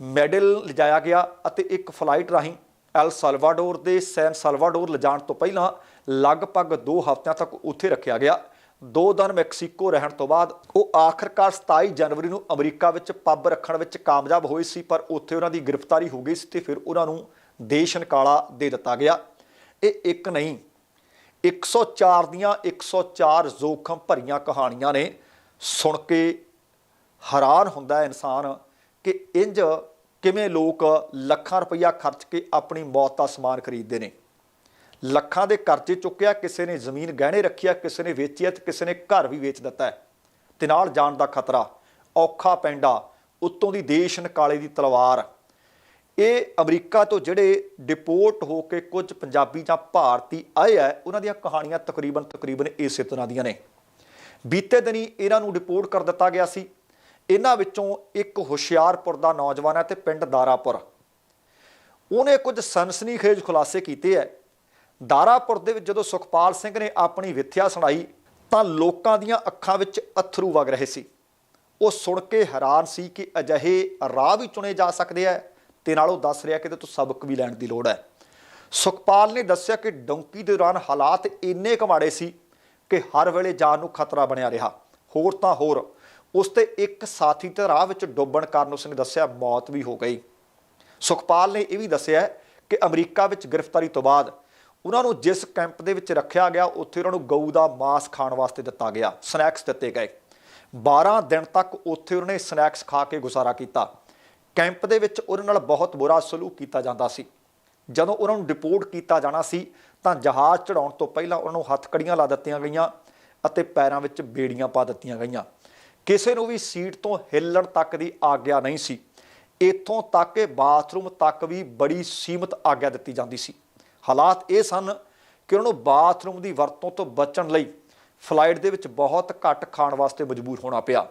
ਮੈਡਲ ਲਿਜਾਇਆ ਗਿਆ ਅਤੇ ਇੱਕ ਫਲਾਈਟ ਰਾਹੀਂ ਐਲ ਸਲਵਾਡੋਰ ਦੇ ਸੈਨ ਸਲਵਾਡੋਰ ਲਿਜਾਣ ਤੋਂ ਪਹਿਲਾਂ ਲਗਭਗ 2 ਹਫ਼ਤਿਆਂ ਤੱਕ ਉੱਥੇ ਰੱਖਿਆ ਗਿਆ। ਦੋ ਦਿਨ ਮੈਕਸੀਕੋ ਰਹਿਣ ਤੋਂ ਬਾਅਦ ਉਹ ਆਖਰਕਾਰ 27 ਜਨਵਰੀ ਨੂੰ ਅਮਰੀਕਾ ਵਿੱਚ ਪੱਬ ਰੱਖਣ ਵਿੱਚ ਕਾਮਯਾਬ ਹੋਏ ਸੀ, ਪਰ ਉੱਥੇ ਉਹਨਾਂ ਦੀ ਗ੍ਰਿਫਤਾਰੀ ਹੋ ਗਈ ਸੀ ਤੇ ਫਿਰ ਉਹਨਾਂ ਨੂੰ ਦੇਸ਼ ਨਿਕਾਲਾ ਦੇ ਦਿੱਤਾ ਗਿਆ। ਇਹ ਇੱਕ ਨਹੀਂ 104 ਦੀਆਂ 104 ਜ਼ੋਖਮ ਭਰੀਆਂ ਕਹਾਣੀਆਂ ਨੇ। ਸੁਣ ਕੇ ਹੈਰਾਨ ਹੁੰਦਾ ਇਨਸਾਨ ਕਿ ਇੰਜ ਕਿਵੇਂ ਲੋਕ ਲੱਖਾਂ ਰੁਪਈਆ ਖਰਚ ਕੇ ਆਪਣੀ ਮੌਤ ਦਾ ਸਮਾਨ ਖਰੀਦਦੇ ਨੇ। ਲੱਖਾਂ ਦੇ ਕਰਜ਼ੇ ਚੁੱਕਿਆ, ਕਿਸੇ ਨੇ ਜ਼ਮੀਨ ਗਹਿਣੇ ਰੱਖਿਆ ਕਿਸੇ ਨੇ ਵੇਚਿਆ ਤੇ ਕਿਸੇ ਨੇ ਘਰ ਵੀ ਵੇਚ ਦਿੱਤਾ ਹੈ। ਤੇ ਨਾਲ ਜਾਣ ਦਾ ਖਤਰਾ, ਔਖਾ ਪੈਂਡਾ, ਉੱਤੋਂ ਦੀ ਦੇਸ਼ ਨਕਾਲੇ ਦੀ ਤਲਵਾਰ। ਇਹ ਅਮਰੀਕਾ ਤੋਂ ਜਿਹੜੇ ਡਿਪੋਰਟ ਹੋ ਕੇ ਕੁਝ ਪੰਜਾਬੀ ਜਾਂ ਭਾਰਤੀ ਆਏ ਆ, ਉਹਨਾਂ ਦੀਆਂ ਕਹਾਣੀਆਂ ਤਕਰੀਬਨ ਤਕਰੀਬਨ ਇਸੇ ਤਰ੍ਹਾਂ ਦੀਆਂ ਨੇ। ਬੀਤੇ ਦਿਨੀ ਇਹਨਾਂ ਨੂੰ ਡਿਪੋਰਟ ਕਰ ਦਿੱਤਾ ਗਿਆ ਸੀ। ਇਹਨਾਂ ਵਿੱਚੋਂ ਇੱਕ ਹੁਸ਼ਿਆਰਪੁਰ ਦਾ ਨੌਜਵਾਨ ਹੈ ਤੇ ਪਿੰਡ ਦਾਰਾਪੁਰ। ਉਹਨੇ ਕੁਝ ਸਨਸਨੀਖੇਜ ਖੁਲਾਸੇ ਕੀਤੇ ਹੈ ਦਾਰਾਪੁਰ ਦੇ ਵਿੱਚ ਜਦੋਂ ਸੁਖਪਾਲ ਸਿੰਘ ਨੇ ਆਪਣੀ ਵਿਥਿਆ ਸੁਣਾਈ, ਤਾਂ ਲੋਕਾਂ ਦੀਆਂ ਅੱਖਾਂ ਵਿੱਚ ਅਥਰੂ ਵਗ ਰਹੇ ਸੀ। ਉਹ ਸੁਣ ਕੇ ਹੈਰਾਨ ਸੀ ਕਿ ਅਜਿਹੇ ਰਾਹ ਵੀ ਚੁਣੇ ਜਾ ਸਕਦੇ ਆ। ਤੇ ਨਾਲ ਉਹ ਦੱਸ ਰਿਹਾ ਕਿ ਤੇ ਤੋਂ ਸਬਕ ਵੀ ਲੈਣ ਦੀ ਲੋੜ ਹੈ। ਸੁਖਪਾਲ ਨੇ ਦੱਸਿਆ ਕਿ ਡੌਂਕੀ ਦੇ ਦੌਰਾਨ ਹਾਲਾਤ ਇੰਨੇ ਕਮਾੜੇ ਸੀ ਕਿ ਹਰ ਵੇਲੇ ਜਾਨ ਨੂੰ ਖਤਰਾ ਬਣਿਆ ਰਿਹਾ। ਹੋਰ ਤਾਂ ਹੋਰ, ਉਸ ਤੇ ਇੱਕ ਸਾਥੀ ਤੇ ਰਾਹ ਵਿੱਚ ਡੁੱਬਣ ਕਾਰਨ ਉਸਨੇ ਦੱਸਿਆ ਮੌਤ ਵੀ ਹੋ ਗਈ। ਸੁਖਪਾਲ ਨੇ ਇਹ ਵੀ ਦੱਸਿਆ ਕਿ ਅਮਰੀਕਾ ਵਿੱਚ ਗ੍ਰਿਫਤਾਰੀ ਤੋਂ ਬਾਅਦ ਉਹਨਾਂ ਨੂੰ ਜਿਸ ਕੈਂਪ ਦੇ ਵਿੱਚ ਰੱਖਿਆ ਗਿਆ, ਉੱਥੇ ਉਹਨਾਂ ਨੂੰ ਗਊ ਦਾ ਮਾਸ ਖਾਣ ਵਾਸਤੇ ਦਿੱਤਾ ਗਿਆ, ਸਨੈਕਸ ਦਿੱਤੇ ਗਏ। 12 ਦਿਨ ਤੱਕ ਉੱਥੇ ਉਹਨੇ ਸਨੈਕਸ ਖਾ ਕੇ ਗੁਜ਼ਾਰਾ ਕੀਤਾ। ਕੈਂਪ ਦੇ ਵਿੱਚ ਉਹਨਾਂ ਨਾਲ ਬਹੁਤ ਬੁਰਾ ਸਲੂਕ ਕੀਤਾ ਜਾਂਦਾ ਸੀ। ਜਦੋਂ ਉਹਨਾਂ ਨੂੰ ਡਿਪੋਰਟ ਕੀਤਾ ਜਾਣਾ ਸੀ, ਤਾਂ ਜਹਾਜ਼ ਚੜਾਉਣ ਤੋਂ ਪਹਿਲਾਂ ਉਹਨਾਂ ਨੂੰ ਹੱਥਕੜੀਆਂ ਲਾ ਦਿੱਤੀਆਂ ਗਈਆਂ ਅਤੇ ਪੈਰਾਂ ਵਿੱਚ ਬੇੜੀਆਂ ਪਾ ਦਿੱਤੀਆਂ ਗਈਆਂ। ਕਿਸੇ ਨੂੰ ਵੀ ਸੀਟ ਤੋਂ ਹਿੱਲਣ ਤੱਕ ਦੀ ਆਗਿਆ ਨਹੀਂ ਸੀ। ਇੱਥੋਂ ਤੱਕ ਕਿ ਬਾਥਰੂਮ ਤੱਕ ਵੀ ਬੜੀ ਸੀਮਤ ਆਗਿਆ ਦਿੱਤੀ ਜਾਂਦੀ ਸੀ। ਹਾਲਾਤ ਇਹ ਸਨ ਕਿ ਉਹਨਾਂ ਨੂੰ ਬਾਥਰੂਮ ਦੀ ਵਰਤੋਂ ਤੋਂ ਬਚਣ ਲਈ ਫਲਾਈਟ ਦੇ ਵਿੱਚ ਬਹੁਤ ਘੱਟ ਖਾਣ ਵਾਸਤੇ ਮਜਬੂਰ ਹੋਣਾ ਪਿਆ।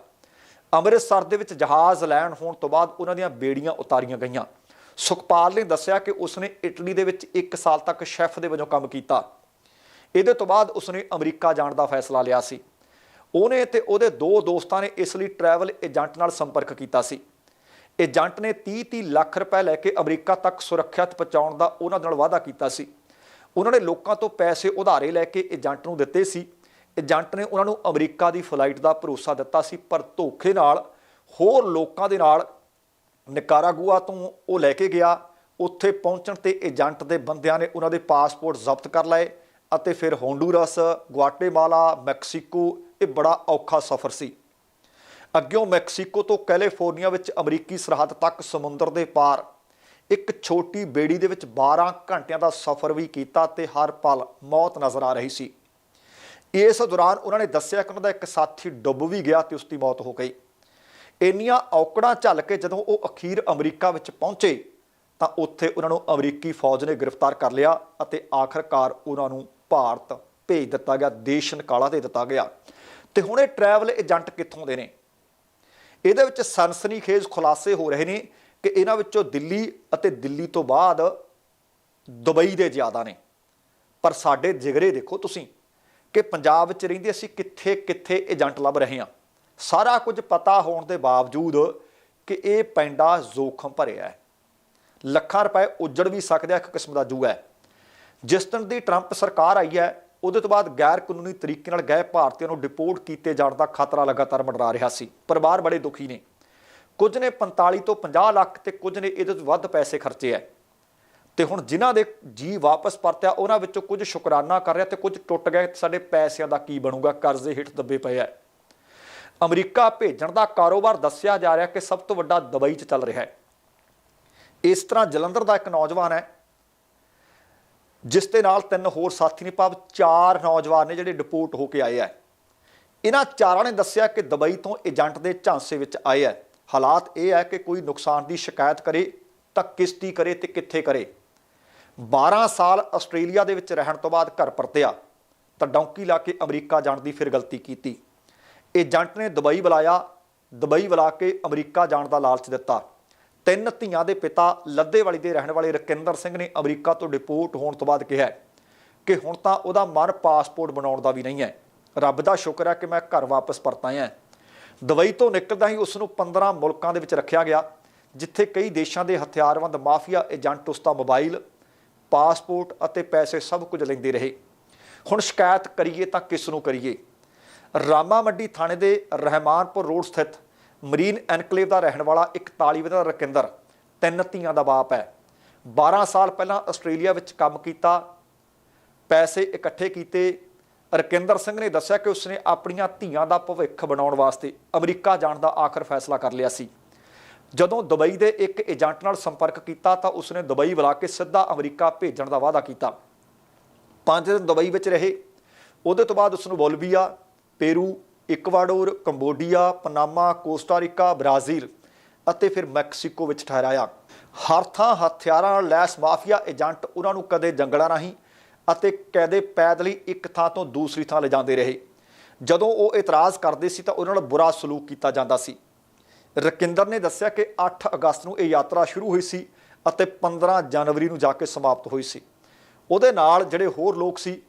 ਅੰਮ੍ਰਿਤਸਰ ਦੇ ਵਿੱਚ ਜਹਾਜ਼ ਲੈਣ ਹੋਣ ਤੋਂ ਬਾਅਦ ਉਹਨਾਂ ਦੀਆਂ ਬੇੜੀਆਂ ਉਤਾਰੀਆਂ ਗਈਆਂ। ਸੁਖਪਾਲ ਨੇ ਦੱਸਿਆ ਕਿ ਉਸਨੇ ਇਟਲੀ ਦੇ ਵਿੱਚ 1 ਸਾਲ ਤੱਕ ਸ਼ੈਫ ਦੇ ਵਜੋਂ ਕੰਮ ਕੀਤਾ। ਇਹਦੇ ਤੋਂ ਬਾਅਦ ਉਸਨੇ ਅਮਰੀਕਾ ਜਾਣ ਦਾ ਫੈਸਲਾ ਲਿਆ ਸੀ। ਉਹਨੇ ਤੇ ਉਹਦੇ ਦੋ ਦੋਸਤਾਂ ਨੇ ਇਸ ਲਈ ਟਰੈਵਲ ਏਜੰਟ ਨਾਲ ਸੰਪਰਕ ਕੀਤਾ ਸੀ। ਏਜੰਟ ਨੇ 30-30 ਲੱਖ ਰੁਪਏ ਲੈ ਕੇ ਅਮਰੀਕਾ ਤੱਕ ਸੁਰੱਖਿਅਤ ਪਹੁੰਚਾਉਣ ਦਾ ਉਹਨਾਂ ਨਾਲ ਵਾਅਦਾ ਕੀਤਾ ਸੀ। ਉਹਨਾਂ ਨੇ ਲੋਕਾਂ ਤੋਂ ਪੈਸੇ ਉਧਾਰੇ ਲੈ ਕੇ ਏਜੰਟ ਨੂੰ ਦਿੱਤੇ ਸੀ। ਏਜੰਟ ਨੇ ਉਹਨਾਂ ਨੂੰ ਅਮਰੀਕਾ ਦੀ ਫਲਾਈਟ ਦਾ ਭਰੋਸਾ ਦਿੱਤਾ ਸੀ, ਪਰ ਧੋਖੇ ਨਾਲ ਹੋਰ ਲੋਕਾਂ ਦੇ ਨਾਲ ਨਿਕਾਰਾਗੁਆ ਤੋਂ ਉਹ ਲੈ ਕੇ ਗਿਆ। ਉੱਥੇ ਪਹੁੰਚਣ ਤੇ ਏਜੰਟ ਦੇ ਬੰਦਿਆਂ ਨੇ ਉਹਨਾਂ ਦੇ ਪਾਸਪੋਰਟ ਜ਼ਬਤ ਕਰ ਲਏ ਅਤੇ ਫਿਰ ਹੋਂਡੂਰਸ ਗੁਆਟੇਮਾਲਾ ਮੈਕਸੀਕੋ, ਇਹ ਬੜਾ ਔਖਾ ਸਫ਼ਰ ਸੀ। ਅੱਗਿਓਂ ਮੈਕਸੀਕੋ ਤੋਂ ਕੈਲੀਫੋਰਨੀਆ ਵਿੱਚ ਅਮਰੀਕੀ ਸਰਹੱਦ ਤੱਕ ਸਮੁੰਦਰ ਦੇ ਪਾਰ ਇੱਕ ਛੋਟੀ ਬੇੜੀ ਦੇ ਵਿੱਚ 12 ਘੰਟਿਆਂ ਦਾ ਸਫ਼ਰ ਵੀ ਕੀਤਾ ਤੇ ਹਰ ਪਲ ਮੌਤ ਨਜ਼ਰ ਆ ਰਹੀ ਸੀ। ਇਸ ਦੌਰਾਨ ਉਹਨਾਂ ਨੇ ਦੱਸਿਆ ਕਿ ਉਹਨਾਂ ਦਾ ਇੱਕ ਸਾਥੀ ਡੁੱਬ ਵੀ ਗਿਆ ਤੇ ਉਸ ਦੀ ਮੌਤ ਹੋ ਗਈ। ਇੰਨੀਆਂ ਔਕੜਾਂ ਝੱਲ ਕੇ ਜਦੋਂ ਉਹ ਅਖੀਰ ਅਮਰੀਕਾ ਵਿੱਚ ਪਹੁੰਚੇ, ਤਾਂ ਉੱਥੇ ਉਹਨਾਂ ਨੂੰ ਅਮਰੀਕੀ ਫੌਜ ਨੇ ਗ੍ਰਿਫਤਾਰ ਕਰ ਲਿਆ ਅਤੇ ਆਖਰਕਾਰ ਉਹਨਾਂ ਨੂੰ ਭਾਰਤ ਭੇਜ ਦਿੱਤਾ ਗਿਆ, ਦੇਸ਼ ਨਿਕਾਲਾ ਦੇ ਦਿੱਤਾ ਗਿਆ। ਤੇ ਹੁਣ ਇਹ ਟਰੈਵਲ ਏਜੰਟ ਕਿੱਥੋਂ ਦੇ ਨੇ? ਇਹਦੇ ਵਿੱਚ ਸਨਸਨੀਖੇਜ਼ ਖੁਲਾਸੇ ਹੋ ਰਹੇ ਨੇ ਕਿ ਇਹਨਾਂ ਵਿੱਚੋਂ ਦਿੱਲੀ ਅਤੇ ਦਿੱਲੀ ਤੋਂ ਬਾਅਦ ਦੁਬਈ ਦੇ ਜ਼ਿਆਦਾ ਨੇ। ਪਰ ਸਾਡੇ ਜਿਗਰੇ ਦੇਖੋ ਤੁਸੀਂ। ਕਿ ਪੰਜਾਬ ਵਿੱਚ ਰਹਿੰਦੇ ਅਸੀਂ ਕਿੱਥੇ ਕਿੱਥੇ ਏਜੰਟ ਲੱਭ ਰਹੇ ਹਾਂ। ਸਾਰਾ ਕੁਝ ਪਤਾ ਹੋਣ ਦੇ ਬਾਵਜੂਦ ਕਿ ਇਹ ਪੈਂਡਾ ਜ਼ੋਖਮ ਭਰਿਆ ਹੈ। ਲੱਖਾਂ ਰੁਪਏ ਉੱਜੜ ਵੀ ਸਕਦਾ ਇੱਕ ਕਿਸਮ ਦਾ ਜੂਆ ਹੈ। ਜਿਸ ਦਿਨ ਦੀ ਟਰੰਪ ਸਰਕਾਰ ਆਈ ਹੈ, ਉਹਦੇ ਤੋਂ ਬਾਅਦ ਗੈਰ ਕਾਨੂੰਨੀ ਤਰੀਕੇ ਨਾਲ ਗਏ ਭਾਰਤੀਆਂ ਨੂੰ ਡਿਪੋਰਟ ਕੀਤੇ ਜਾਣ ਦਾ ਖਤਰਾ ਲਗਾਤਾਰ ਮੰਡਰਾ ਰਿਹਾ ਸੀ। ਪਰਿਵਾਰ ਬੜੇ ਦੁਖੀ ਨੇ। ਕੁਝ ਨੇ 45 ਤੋਂ 50 ਲੱਖ ਤੇ ਕੁਝ ਨੇ ਇਹਦੇ ਤੋਂ ਵੱਧ ਪੈਸੇ ਖਰਚੇ ਹੈ। ਤੇ ਹੁਣ ਜਿਨ੍ਹਾਂ ਦੇ ਜੀ ਵਾਪਸ ਪਰਤਿਆ, ਉਹਨਾਂ ਵਿੱਚੋਂ ਕੁਝ ਸ਼ੁਕਰਾਨਾ ਕਰ ਰਿਹਾ ਤੇ ਕੁਝ ਟੁੱਟ ਗਏ। ਸਾਡੇ ਪੈਸਿਆਂ ਦਾ ਕੀ ਬਣੂਗਾ? ਕਰਜ਼ੇ ਹੇਠ ਦੱਬੇ ਪਏ ਹੈ ਅਮਰੀਕਾ ਭੇਜਣ ਦਾ ਕਾਰੋਬਾਰ ਦੱਸਿਆ ਜਾ ਰਿਹਾ ਕਿ ਸਭ ਤੋਂ ਵੱਡਾ ਦੁਬਈ 'ਚ ਚੱਲ ਰਿਹਾ ਹੈ। ਇਸ ਤਰ੍ਹਾਂ ਜਲੰਧਰ ਦਾ ਇੱਕ ਨੌਜਵਾਨ ਹੈ, ਜਿਸ ਦੇ ਨਾਲ ਤਿੰਨ ਹੋਰ ਸਾਥੀ ਨੇ, ਭਾਵ ਚਾਰ ਨੌਜਵਾਨ ਨੇ ਜਿਹੜੇ ਡਿਪੋਰਟ ਹੋ ਕੇ ਆਏ ਆ। ਇਹਨਾਂ ਚਾਰਾਂ ਨੇ ਦੱਸਿਆ ਕਿ ਦੁਬਈ ਤੋਂ ਏਜੰਟ ਦੇ ਝਾਂਸੇ ਵਿੱਚ ਆਏ ਆ। ਹਾਲਾਤ ਇਹ ਹੈ ਕਿ ਕੋਈ ਨੁਕਸਾਨ ਦੀ ਸ਼ਿਕਾਇਤ ਕਰੇ ਤਾਂ ਕਿਸ ਦੀ ਕਰੇ ਤੇ ਕਿੱਥੇ ਕਰੇ। 12 ਸਾਲ ਆਸਟ੍ਰੇਲੀਆ ਦੇ ਵਿੱਚ ਰਹਿਣ ਤੋਂ ਬਾਅਦ ਘਰ ਪਰਤਿਆ, ਤਾਂ ਡੌਂਕੀ ਲਾ ਕੇ ਅਮਰੀਕਾ ਜਾਣ ਦੀ ਫਿਰ ਗਲਤੀ ਕੀਤੀ। ਏਜੰਟ ਨੇ ਦੁਬਈ ਬੁਲਾਇਆ, ਦੁਬਈ ਬੁਲਾ ਕੇ ਅਮਰੀਕਾ ਜਾਣ ਦਾ ਲਾਲਚ ਦਿੱਤਾ। ਤਿੰਨ ਧੀਆਂ ਦੇ ਪਿਤਾ ਲੱਦੇਵਾਲੀ ਦੇ ਰਹਿਣ ਵਾਲੇ ਰਕਿੰਦਰ ਸਿੰਘ ਨੇ ਅਮਰੀਕਾ ਤੋਂ ਡਿਪੋਰਟ ਹੋਣ ਤੋਂ ਬਾਅਦ ਕਿਹਾ ਕਿ ਹੁਣ ਤਾਂ ਉਹਦਾ ਮਨ ਪਾਸਪੋਰਟ ਬਣਾਉਣ ਦਾ ਵੀ ਨਹੀਂ ਹੈ। ਰੱਬ ਦਾ ਸ਼ੁਕਰ ਹੈ ਕਿ ਮੈਂ ਘਰ ਵਾਪਸ ਪਰਤ ਆਇਆ। ਦੁਬਈ ਤੋਂ ਨਿਕਲਦਾ ਹੀ ਉਸ ਨੂੰ 15 ਮੁਲਕਾਂ ਦੇ ਵਿੱਚ ਰੱਖਿਆ ਗਿਆ, ਜਿੱਥੇ ਕਈ ਦੇਸ਼ਾਂ ਦੇ ਹਥਿਆਰਬੰਦ ਮਾਫੀਆ ਏਜੰਟ ਉਸ ਦਾ ਮੋਬਾਈਲ ਪਾਸਪੋਰਟ ਅਤੇ ਪੈਸੇ ਸਭ ਕੁਝ ਲੈਂਦੇ ਰਹੇ। ਹੁਣ ਸ਼ਿਕਾਇਤ ਕਰੀਏ ਤਾਂ ਕਿਸ ਨੂੰ ਕਰੀਏ? ਰਾਮਾ ਮੰਡੀ ਥਾਣੇ ਦੇ ਰਹਿਮਾਨਪੁਰ ਰੋਡ ਸਥਿਤ ਮਰੀਨ ਐਨਕਲੇਵ ਦਾ ਰਹਿਣ ਵਾਲਾ 41 ਦਾ ਰਕਿੰਦਰ ਤਿੰਨ ਧੀਆਂ ਦਾ ਬਾਪ ਹੈ। 12 ਸਾਲ ਪਹਿਲਾਂ ਆਸਟ੍ਰੇਲੀਆ ਵਿੱਚ ਕੰਮ ਕੀਤਾ, ਪੈਸੇ ਇਕੱਠੇ ਕੀਤੇ। ਰਕਿੰਦਰ ਸਿੰਘ ਨੇ ਦੱਸਿਆ ਕਿ ਉਸਨੇ ਆਪਣੀਆਂ ਧੀਆਂ ਦਾ ਭਵਿੱਖ ਬਣਾਉਣ ਵਾਸਤੇ ਅਮਰੀਕਾ ਜਾਣ ਦਾ ਆਖਰ ਫੈਸਲਾ ਕਰ ਲਿਆ ਸੀ। ਜਦੋਂ ਦੁਬਈ ਦੇ ਇੱਕ ਏਜੰਟ ਨਾਲ ਸੰਪਰਕ ਕੀਤਾ ਤਾਂ ਉਸਨੇ ਦੁਬਈ ਬੁਲਾ ਕੇ ਸਿੱਧਾ ਅਮਰੀਕਾ ਭੇਜਣ ਦਾ ਵਾਅਦਾ ਕੀਤਾ। ਪੰਜ ਦਿਨ ਦੁਬਈ ਵਿੱਚ ਰਹੇ। ਉਹਦੇ ਤੋਂ ਬਾਅਦ ਉਸ ਨੂੰ Bolivia, Peru, Ecuador, Cambodia, Panama Costa Rica Brazil ਅਤੇ ਫਿਰ ਮੈਕਸੀਕੋ ਵਿੱਚ ਠਹਿਰਾਇਆ। ਹਰ ਥਾਂ ਹਥਿਆਰਾਂ ਨਾਲ ਲੈਸ ਮਾਫੀਆ ਏਜੰਟ ਉਹਨਾਂ ਨੂੰ ਕਦੇ ਜੰਗਲਾਂ ਰਾਹੀਂ ਅਤੇ ਕਦੇ ਪੈਦਲੀ ਇੱਕ ਥਾਂ ਤੋਂ ਦੂਸਰੀ ਥਾਂ ਲਿਜਾਂਦੇ ਰਹੇ। ਜਦੋਂ ਉਹ ਇਤਰਾਜ਼ ਕਰਦੇ ਸੀ ਤਾਂ ਉਹਨਾਂ ਨਾਲ ਬੁਰਾ ਸਲੂਕ ਕੀਤਾ ਜਾਂਦਾ ਸੀ। ਰਕਿੰਦਰ ਨੇ ਦੱਸਿਆ ਕਿ 8 ਅਗਸਤ ਨੂੰ ਇਹ ਯਾਤਰਾ ਸ਼ੁਰੂ ਹੋਈ ਸੀ ਅਤੇ 15 ਜਨਵਰੀ ਨੂੰ ਜਾ ਕੇ ਸਮਾਪਤ ਹੋਈ ਸੀ। ਉਹਦੇ ਨਾਲ ਜਿਹੜੇ ਹੋਰ ਲੋਕ ਸੀ,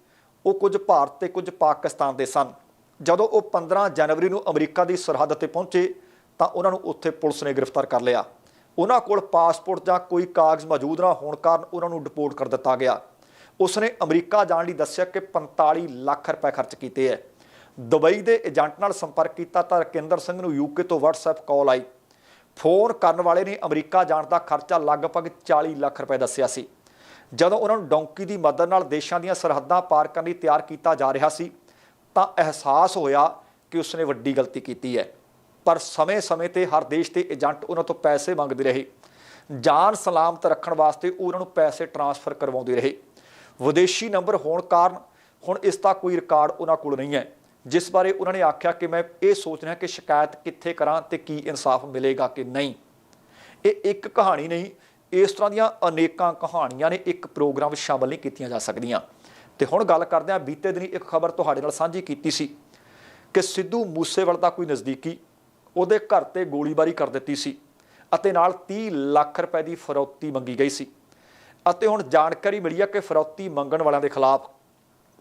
ਉਹ ਕੁਝ ਭਾਰਤ ਤੇ ਕੁਝ ਪਾਕਿਸਤਾਨ ਦੇ ਸਨ। ਜਦੋਂ ਉਹ 15 ਜਨਵਰੀ ਨੂੰ ਅਮਰੀਕਾ ਦੀ ਸਰਹੱਦ ਤੇ ਪਹੁੰਚੇ, ਤਾਂ ਉਹਨਾਂ ਨੂੰ ਉੱਥੇ ਪੁਲਿਸ ਨੇ ਗ੍ਰਿਫਤਾਰ ਕਰ ਲਿਆ। ਉਹਨਾਂ ਕੋਲ ਪਾਸਪੋਰਟ ਜਾਂ ਕੋਈ ਕਾਗਜ਼ ਮੌਜੂਦ ਨਾ ਹੋਣ ਕਾਰਨ ਉਹਨਾਂ ਨੂੰ ਡਿਪੋਰਟ ਕਰ ਦਿੱਤਾ ਗਿਆ। ਉਸਨੇ ਅਮਰੀਕਾ ਜਾਣ ਲਈ ਦੱਸਿਆ ਕਿ 45 ਲੱਖ ਰੁਪਏ ਖਰਚ ਕੀਤੇ ਹੈ ਦੁਬਈ ਦੇ ਏਜੰਟ ਨਾਲ ਸੰਪਰਕ ਕੀਤਾ ਤਾਂ ਰਕਿੰਦਰ ਸਿੰਘ ਨੂੰ ਯੂਕੇ ਤੋਂ WhatsApp ਕਾਲ ਆਈ। ਫੋਨ ਕਰਨ ਵਾਲੇ ਨੇ ਅਮਰੀਕਾ ਜਾਣ ਦਾ ਖਰਚਾ ਲਗਭਗ 40 ਲੱਖ ਰੁਪਏ ਦੱਸਿਆ ਸੀ। ਜਦੋਂ ਉਹਨਾਂ ਨੂੰ ਡੌਂਕੀ ਦੀ ਮਦਦ ਨਾਲ ਦੇਸ਼ਾਂ ਦੀਆਂ ਸਰਹੱਦਾਂ ਪਾਰ ਕਰਨ ਲਈ ਤਿਆਰ ਕੀਤਾ ਜਾ ਰਿਹਾ ਸੀ, ਤਾਂ ਅਹਿਸਾਸ ਹੋਇਆ ਕਿ ਉਸਨੇ ਵੱਡੀ ਗਲਤੀ ਕੀਤੀ ਹੈ। ਪਰ ਸਮੇਂ-ਸਮੇਂ ਤੇ ਹਰ ਦੇਸ਼ ਦੇ ਏਜੰਟ ਉਹਨਾਂ ਤੋਂ ਪੈਸੇ ਮੰਗਦੇ ਰਹੇ। ਜਾਨ ਸਲਾਮਤ ਰੱਖਣ ਵਾਸਤੇ ਉਹ ਉਹਨਾਂ ਨੂੰ ਪੈਸੇ ਟ੍ਰਾਂਸਫਰ ਕਰਵਾਉਂਦੇ ਰਹੇ। ਵਿਦੇਸ਼ੀ ਨੰਬਰ ਹੋਣ ਕਾਰਨ ਹੁਣ ਇਸ ਦਾ ਕੋਈ ਰਿਕਾਰਡ ਉਹਨਾਂ ਕੋਲ ਨਹੀਂ ਹੈ। ਜਿਸ ਬਾਰੇ ਉਹਨਾਂ ਨੇ ਆਖਿਆ ਕਿ ਮੈਂ ਇਹ ਸੋਚ ਰਿਹਾ ਕਿ ਸ਼ਿਕਾਇਤ ਕਿੱਥੇ ਕਰਾਂ ਤੇ ਕੀ ਇਨਸਾਫ ਮਿਲੇਗਾ ਕਿ ਨਹੀਂ। ਇਹ ਇੱਕ ਕਹਾਣੀ ਨਹੀਂ, ਇਸ ਤਰ੍ਹਾਂ ਦੀਆਂ ਅਨੇਕਾਂ ਕਹਾਣੀਆਂ ਨੇ ਇੱਕ ਪ੍ਰੋਗਰਾਮ ਵਿੱਚ ਸ਼ਾਮਲ ਨਹੀਂ ਕੀਤੀਆਂ ਜਾ ਸਕਦੀਆਂ। ਤੇ ਹੁਣ ਗੱਲ ਕਰਦੇ ਹਾਂ, ਬੀਤੇ ਦਿਨੀ ਇੱਕ ਖਬਰ ਤੁਹਾਡੇ ਨਾਲ ਸਾਂਝੀ ਕੀਤੀ ਸੀ ਕਿ ਸਿੱਧੂ ਮੂਸੇਵਾਲ ਦਾ ਕੋਈ ਨਜ਼ਦੀਕੀ ਉਹਦੇ ਘਰ ਤੇ ਗੋਲੀਬਾਰੀ ਕਰ ਦਿੱਤੀ ਸੀ ਅਤੇ ਨਾਲ 30 ਲੱਖ ਰੁਪਏ ਦੀ ਫਰੌਤੀ ਮੰਗੀ ਗਈ ਸੀ। ਅਤੇ ਹੁਣ ਜਾਣਕਾਰੀ ਮਿਲੀ ਹੈ ਕਿ ਫਰੌਤੀ ਮੰਗਣ ਵਾਲਿਆਂ ਦੇ ਖਿਲਾਫ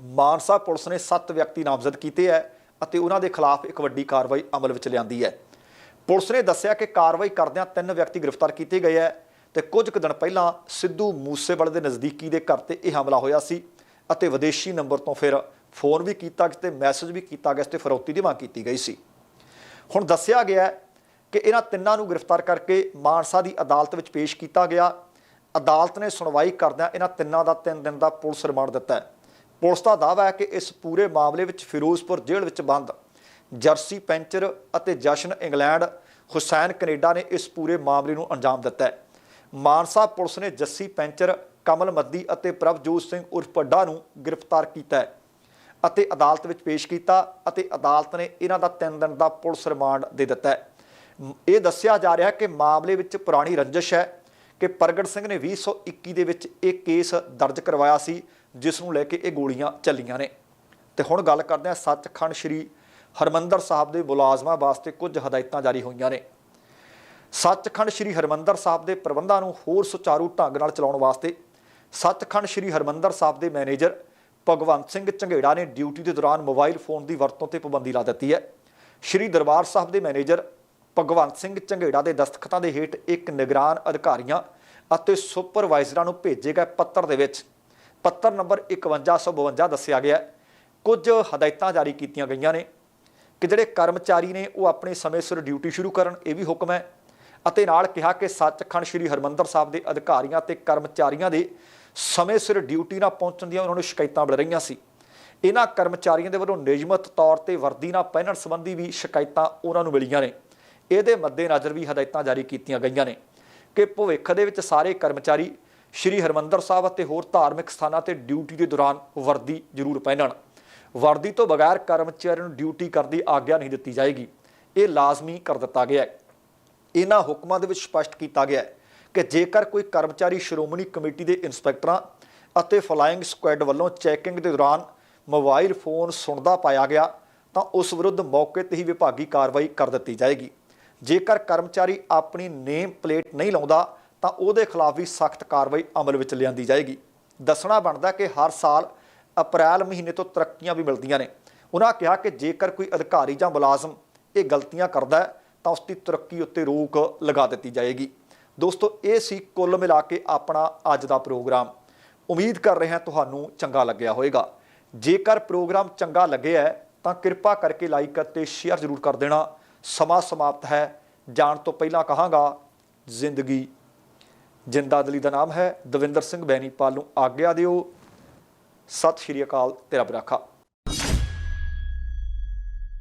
ਮਾਨਸਾ ਪੁਲਿਸ ਨੇ 7 ਵਿਅਕਤੀ ਨਾਮਜ਼ਦ ਕੀਤੇ ਹੈ ਅਤੇ ਉਹਨਾਂ ਦੇ ਖਿਲਾਫ ਇੱਕ ਵੱਡੀ ਕਾਰਵਾਈ ਅਮਲ ਵਿੱਚ ਲਿਆਂਦੀ ਹੈ ਪੁਲਿਸ ਨੇ ਦੱਸਿਆ ਕਿ ਕਾਰਵਾਈ ਕਰਦਿਆਂ ਤਿੰਨ ਵਿਅਕਤੀ ਗ੍ਰਿਫਤਾਰ ਕੀਤੇ ਗਏ ਹੈ ਤੇ ਕੁਝ ਕੁ ਦਿਨ ਪਹਿਲਾਂ ਸਿੱਧੂ ਮੂਸੇਵਾਲੇ ਦੇ ਨਜ਼ਦੀਕੀ ਦੇ ਘਰ ਤੇ ਇਹ ਹਮਲਾ ਹੋਇਆ ਸੀ ਅਤੇ ਵਿਦੇਸ਼ੀ ਨੰਬਰ ਤੋਂ ਫਿਰ ਫੋਨ ਵੀ ਕੀਤਾ ਤੇ ਮੈਸੇਜ ਵੀ ਕੀਤਾ ਗਿਆ ਤੇ ਫਰੌਤੀ ਦੀ ਮੰਗ ਕੀਤੀ ਗਈ ਸੀ। ਹੁਣ ਦੱਸਿਆ ਗਿਆ ਕਿ ਇਹਨਾਂ ਤਿੰਨਾਂ ਨੂੰ ਗ੍ਰਿਫਤਾਰ ਕਰਕੇ ਮਾਨਸਾ ਦੀ ਅਦਾਲਤ ਵਿੱਚ ਪੇਸ਼ ਕੀਤਾ ਗਿਆ। ਅਦਾਲਤ ਨੇ ਸੁਣਵਾਈ ਕਰਦਿਆਂ ਇਹਨਾਂ ਤਿੰਨਾਂ ਦਾ 3 ਦਿਨ ਦਾ ਪੁਲਿਸ ਰਿਮਾਂਡ ਦਿੱਤਾ ਹੈ ਪੁਲਿਸ ਦਾ ਦਾਅਵਾ ਹੈ ਕਿ ਇਸ ਪੂਰੇ ਮਾਮਲੇ ਵਿੱਚ ਫਿਰੋਜ਼ਪੁਰ ਜੇਲ੍ਹ ਵਿੱਚ ਬੰਦ। ਜਰਸੀ ਪੈਂਚਰ ਅਤੇ ਜਸ਼ਨ ਇੰਗਲੈਂਡ, ਹੁਸੈਨ ਕੈਨੇਡਾ ਨੇ ਇਸ ਪੂਰੇ ਮਾਮਲੇ ਨੂੰ ਅੰਜਾਮ ਦਿੱਤਾ ਹੈ। ਮਾਨਸਾ ਪੁਲਿਸ ਨੇ ਜੱਸੀ ਪੈਂਚਰ, ਕਮਲ ਮੱਦੀ ਅਤੇ ਪ੍ਰਭਜੋਤ ਸਿੰਘ ਉਰਫ ਪੱਡਾ ਨੂੰ ਗ੍ਰਿਫਤਾਰ ਕੀਤਾ ਹੈ ਅਤੇ ਅਦਾਲਤ ਵਿੱਚ ਪੇਸ਼ ਕੀਤਾ ਅਤੇ ਅਦਾਲਤ ਨੇ ਇਹਨਾਂ ਦਾ 3 ਦਿਨ ਦਾ ਪੁਲਿਸ ਰਿਮਾਂਡ ਦੇ ਦਿੱਤਾ ਹੈ। ਇਹ ਦੱਸਿਆ ਜਾ ਰਿਹਾ ਹੈ ਕਿ ਮਾਮਲੇ ਵਿੱਚ ਪੁਰਾਣੀ ਰੰਜਿਸ਼ ਹੈ ਕਿ ਪ੍ਰਗਟ ਸਿੰਘ ਨੇ 2021 ਦੇ ਵਿੱਚ ਇਹ ਕੇਸ ਦਰਜ ਕਰਵਾਇਆ ਸੀ, ਜਿਸ ਨੂੰ ਲੈ ਕੇ ਇਹ ਗੋਲੀਆਂ ਚੱਲੀਆਂ ਨੇ। ਤੇ ਹੁਣ ਗੱਲ ਕਰਦੇ ਹਾਂ ਸੱਚਖੰਡ ਸ੍ਰੀ ਹਰਮੰਦਰ ਸਾਹਿਬ ਦੇ ਮੁਲਾਜ਼ਮਾਂ ਵਾਸਤੇ ਕੁਝ ਹਦਾਇਤਾਂ ਜਾਰੀ ਹੋਈਆਂ ਨੇ। ਸੱਚਖੰਡ ਸ੍ਰੀ ਹਰਮੰਦਰ ਸਾਹਿਬ ਦੇ ਪ੍ਰਬੰਧਾਂ ਨੂੰ ਹੋਰ ਸੁਚਾਰੂ ਢੰਗ ਨਾਲ ਚਲਾਉਣ ਵਾਸਤੇ ਸੱਚਖੰਡ ਸ੍ਰੀ ਹਰਮੰਦਰ ਸਾਹਿਬ ਦੇ ਮੈਨੇਜਰ ਭਗਵੰਤ ਸਿੰਘ ਝੰਗੇੜਾ ਨੇ ਡਿਊਟੀ ਦੇ ਦੌਰਾਨ ਮੋਬਾਈਲ ਫੋਨ ਦੀ ਵਰਤੋਂ ਤੇ ਪਾਬੰਦੀ ਲਾ ਦਿੱਤੀ ਹੈ। ਸ੍ਰੀ ਦਰਬਾਰ ਸਾਹਿਬ ਦੇ ਮੈਨੇਜਰ ਭਗਵੰਤ ਸਿੰਘ ਝੰਗੇੜਾ ਦੇ ਦਸਤਖਤਾਂ ਦੇ ਹੇਠ ਇੱਕ ਨਿਗਰਾਨ ਅਧਿਕਾਰੀਆਂ ਅਤੇ ਸੁਪਰਵਾਈਜ਼ਰਾਂ ਨੂੰ ਭੇਜੇ ਗਏ ਪੱਤਰ ਦੇ ਵਿੱਚ। ਪੱਤਰ ਨੰਬਰ 5152 ਦੱਸਿਆ ਗਿਆ ਕੁਝ ਹਦਾਇਤਾਂ ਜਾਰੀ ਕੀਤੀਆਂ ਗਈਆਂ ਨੇ ਕਿ ਜਿਹੜੇ ਕਰਮਚਾਰੀ ਨੇ ਉਹ ਆਪਣੇ ਸਮੇਂ ਸਿਰ ਡਿਊਟੀ ਸ਼ੁਰੂ ਕਰਨ, ਇਹ ਵੀ ਹੁਕਮ ਹੈ ਅਤੇ ਨਾਲ ਕਿਹਾ ਕਿ ਸੱਚਖੰਡ ਸ੍ਰੀ ਹਰਮੰਦਰ ਸਾਹਿਬ ਦੇ ਅਧਿਕਾਰੀਆਂ ਤੇ ਕਰਮਚਾਰੀਆਂ ਦੇ ਸਮੇਂ ਸਿਰ ਡਿਊਟੀ ਨਾ ਪਹੁੰਚਣ ਦੀਆਂ ਉਹਨਾਂ ਨੂੰ ਸ਼ਿਕਾਇਤਾਂ ਮਿਲ ਰਹੀਆਂ ਸੀ। ਇਹਨਾਂ ਕਰਮਚਾਰੀਆਂ ਦੇ ਵੱਲੋਂ ਨਿਯਮਤ ਤੌਰ ਤੇ ਵਰਦੀ ਨਾ ਪਹਿਨਣ ਸੰਬੰਧੀ ਵੀ ਸ਼ਿਕਾਇਤਾਂ ਉਹਨਾਂ ਨੂੰ ਮਿਲੀਆਂ ਨੇ। ਇਹਦੇ ਮੱਦੇਨਜ਼ਰ ਵੀ ਹਦਾਇਤਾਂ ਜਾਰੀ ਕੀਤੀਆਂ ਗਈਆਂ ਨੇ ਕਿ ਭਵਿੱਖ ਦੇ ਵਿੱਚ ਸਾਰੇ ਕਰਮਚਾਰੀ ਸ੍ਰੀ ਹਰਮੰਦਰ ਸਾਹਿਬ ਅਤੇ ਹੋਰ ਧਾਰਮਿਕ ਸਥਾਨਾਂ ਤੇ ਡਿਊਟੀ ਦੇ ਦੌਰਾਨ ਵਰਦੀ ਜ਼ਰੂਰ ਪਹਿਨਣ। ਵਰਦੀ ਤੋਂ ਬਗੈਰ ਕਰਮਚਾਰੀ ਨੂੰ ਡਿਊਟੀ ਕਰਨ ਦੀ ਆਗਿਆ ਨਹੀਂ ਦਿੱਤੀ ਜਾਏਗੀ। ਇਹ ਲਾਜ਼ਮੀ ਕਰ ਦਿੱਤਾ ਗਿਆ ਹੈ। ਇਹਨਾਂ ਹੁਕਮਾਂ ਦੇ ਵਿੱਚ ਸਪਸ਼ਟ ਕੀਤਾ ਗਿਆ ਹੈ ਕਿ ਜੇਕਰ ਕੋਈ ਕਰਮਚਾਰੀ ਸ਼੍ਰੋਮਣੀ ਕਮੇਟੀ ਦੇ ਇੰਸਪੈਕਟਰਾਂ ਅਤੇ ਫਲਾਈਂਗ ਸਕੁਐਡ ਵੱਲੋਂ ਚੈਕਿੰਗ ਦੇ ਦੌਰਾਨ ਮੋਬਾਈਲ ਫੋਨ ਸੁਣਦਾ ਪਾਇਆ ਗਿਆ, ਤਾਂ ਉਸ ਵਿਰੁੱਧ ਮੌਕੇ ਤੇ ਹੀ ਵਿਭਾਗੀ ਕਾਰਵਾਈ ਕਰ ਦਿੱਤੀ ਜਾਏਗੀ। ਜੇਕਰ ਕਰਮਚਾਰੀ ਆਪਣੀ ਨੇਮ ਪਲੇਟ ਨਹੀਂ ਲਾਉਂਦਾ, ਤਾਂ ਉਹਦੇ ਖਿਲਾਫ ਵੀ ਸਖਤ ਕਾਰਵਾਈ ਅਮਲ ਵਿੱਚ ਲਿਆਂਦੀ ਜਾਏਗੀ। ਦੱਸਣਾ ਬਣਦਾ ਕਿ ਹਰ ਸਾਲ ਅਪ੍ਰੈਲ ਮਹੀਨੇ ਤੋਂ ਤਰੱਕੀਆਂ ਵੀ ਮਿਲਦੀਆਂ ਨੇ। ਉਹਨਾਂ ਕਿਹਾ ਕਿ ਜੇਕਰ ਕੋਈ ਅਧਿਕਾਰੀ ਜਾਂ ਮੁਲਾਜ਼ਮ ਇਹ ਗਲਤੀਆਂ ਕਰਦਾ ਹੈ, ਤਾਂ ਉਸ ਦੀ ਤਰੱਕੀ ਉੱਤੇ ਰੋਕ ਲਗਾ ਦਿੱਤੀ ਜਾਏਗੀ। ਦੋਸਤੋ, ਇਹ ਸੀ ਕੁੱਲ ਮਿਲਾ ਕੇ ਆਪਣਾ ਅੱਜ ਦਾ ਪ੍ਰੋਗਰਾਮ। ਉਮੀਦ ਕਰ ਰਹੇ ਹਾਂ ਤੁਹਾਨੂੰ ਚੰਗਾ ਲੱਗਿਆ ਹੋਵੇਗਾ। ਜੇਕਰ ਪ੍ਰੋਗਰਾਮ ਚੰਗਾ ਲੱਗਿਆ ਤਾਂ ਕਿਰਪਾ ਕਰਕੇ ਲਾਈਕ ਅਤੇ ਸ਼ੇਅਰ ਜ਼ਰੂਰ ਕਰ ਦੇਣਾ। ਸਮਾਂ ਸਮਾਪਤ ਹੈ। ਜਾਣ ਤੋਂ ਪਹਿਲਾਂ ਕਹਾਂਗਾ, ਜ਼ਿੰਦਗੀ। ਜ਼ਿੰਦਾਦਲੀ ਦਾ ਨਾਮ ਹੈ ਦਵਿੰਦਰ ਸਿੰਘ ਬੈਣੀਪਾਲ ਨੂੰ ਆਗਿਆ ਦਿਓ। ਸਤਿ ਸ਼੍ਰੀ ਅਕਾਲ, ਤੇਰਾ ਬਰਾਖਾ।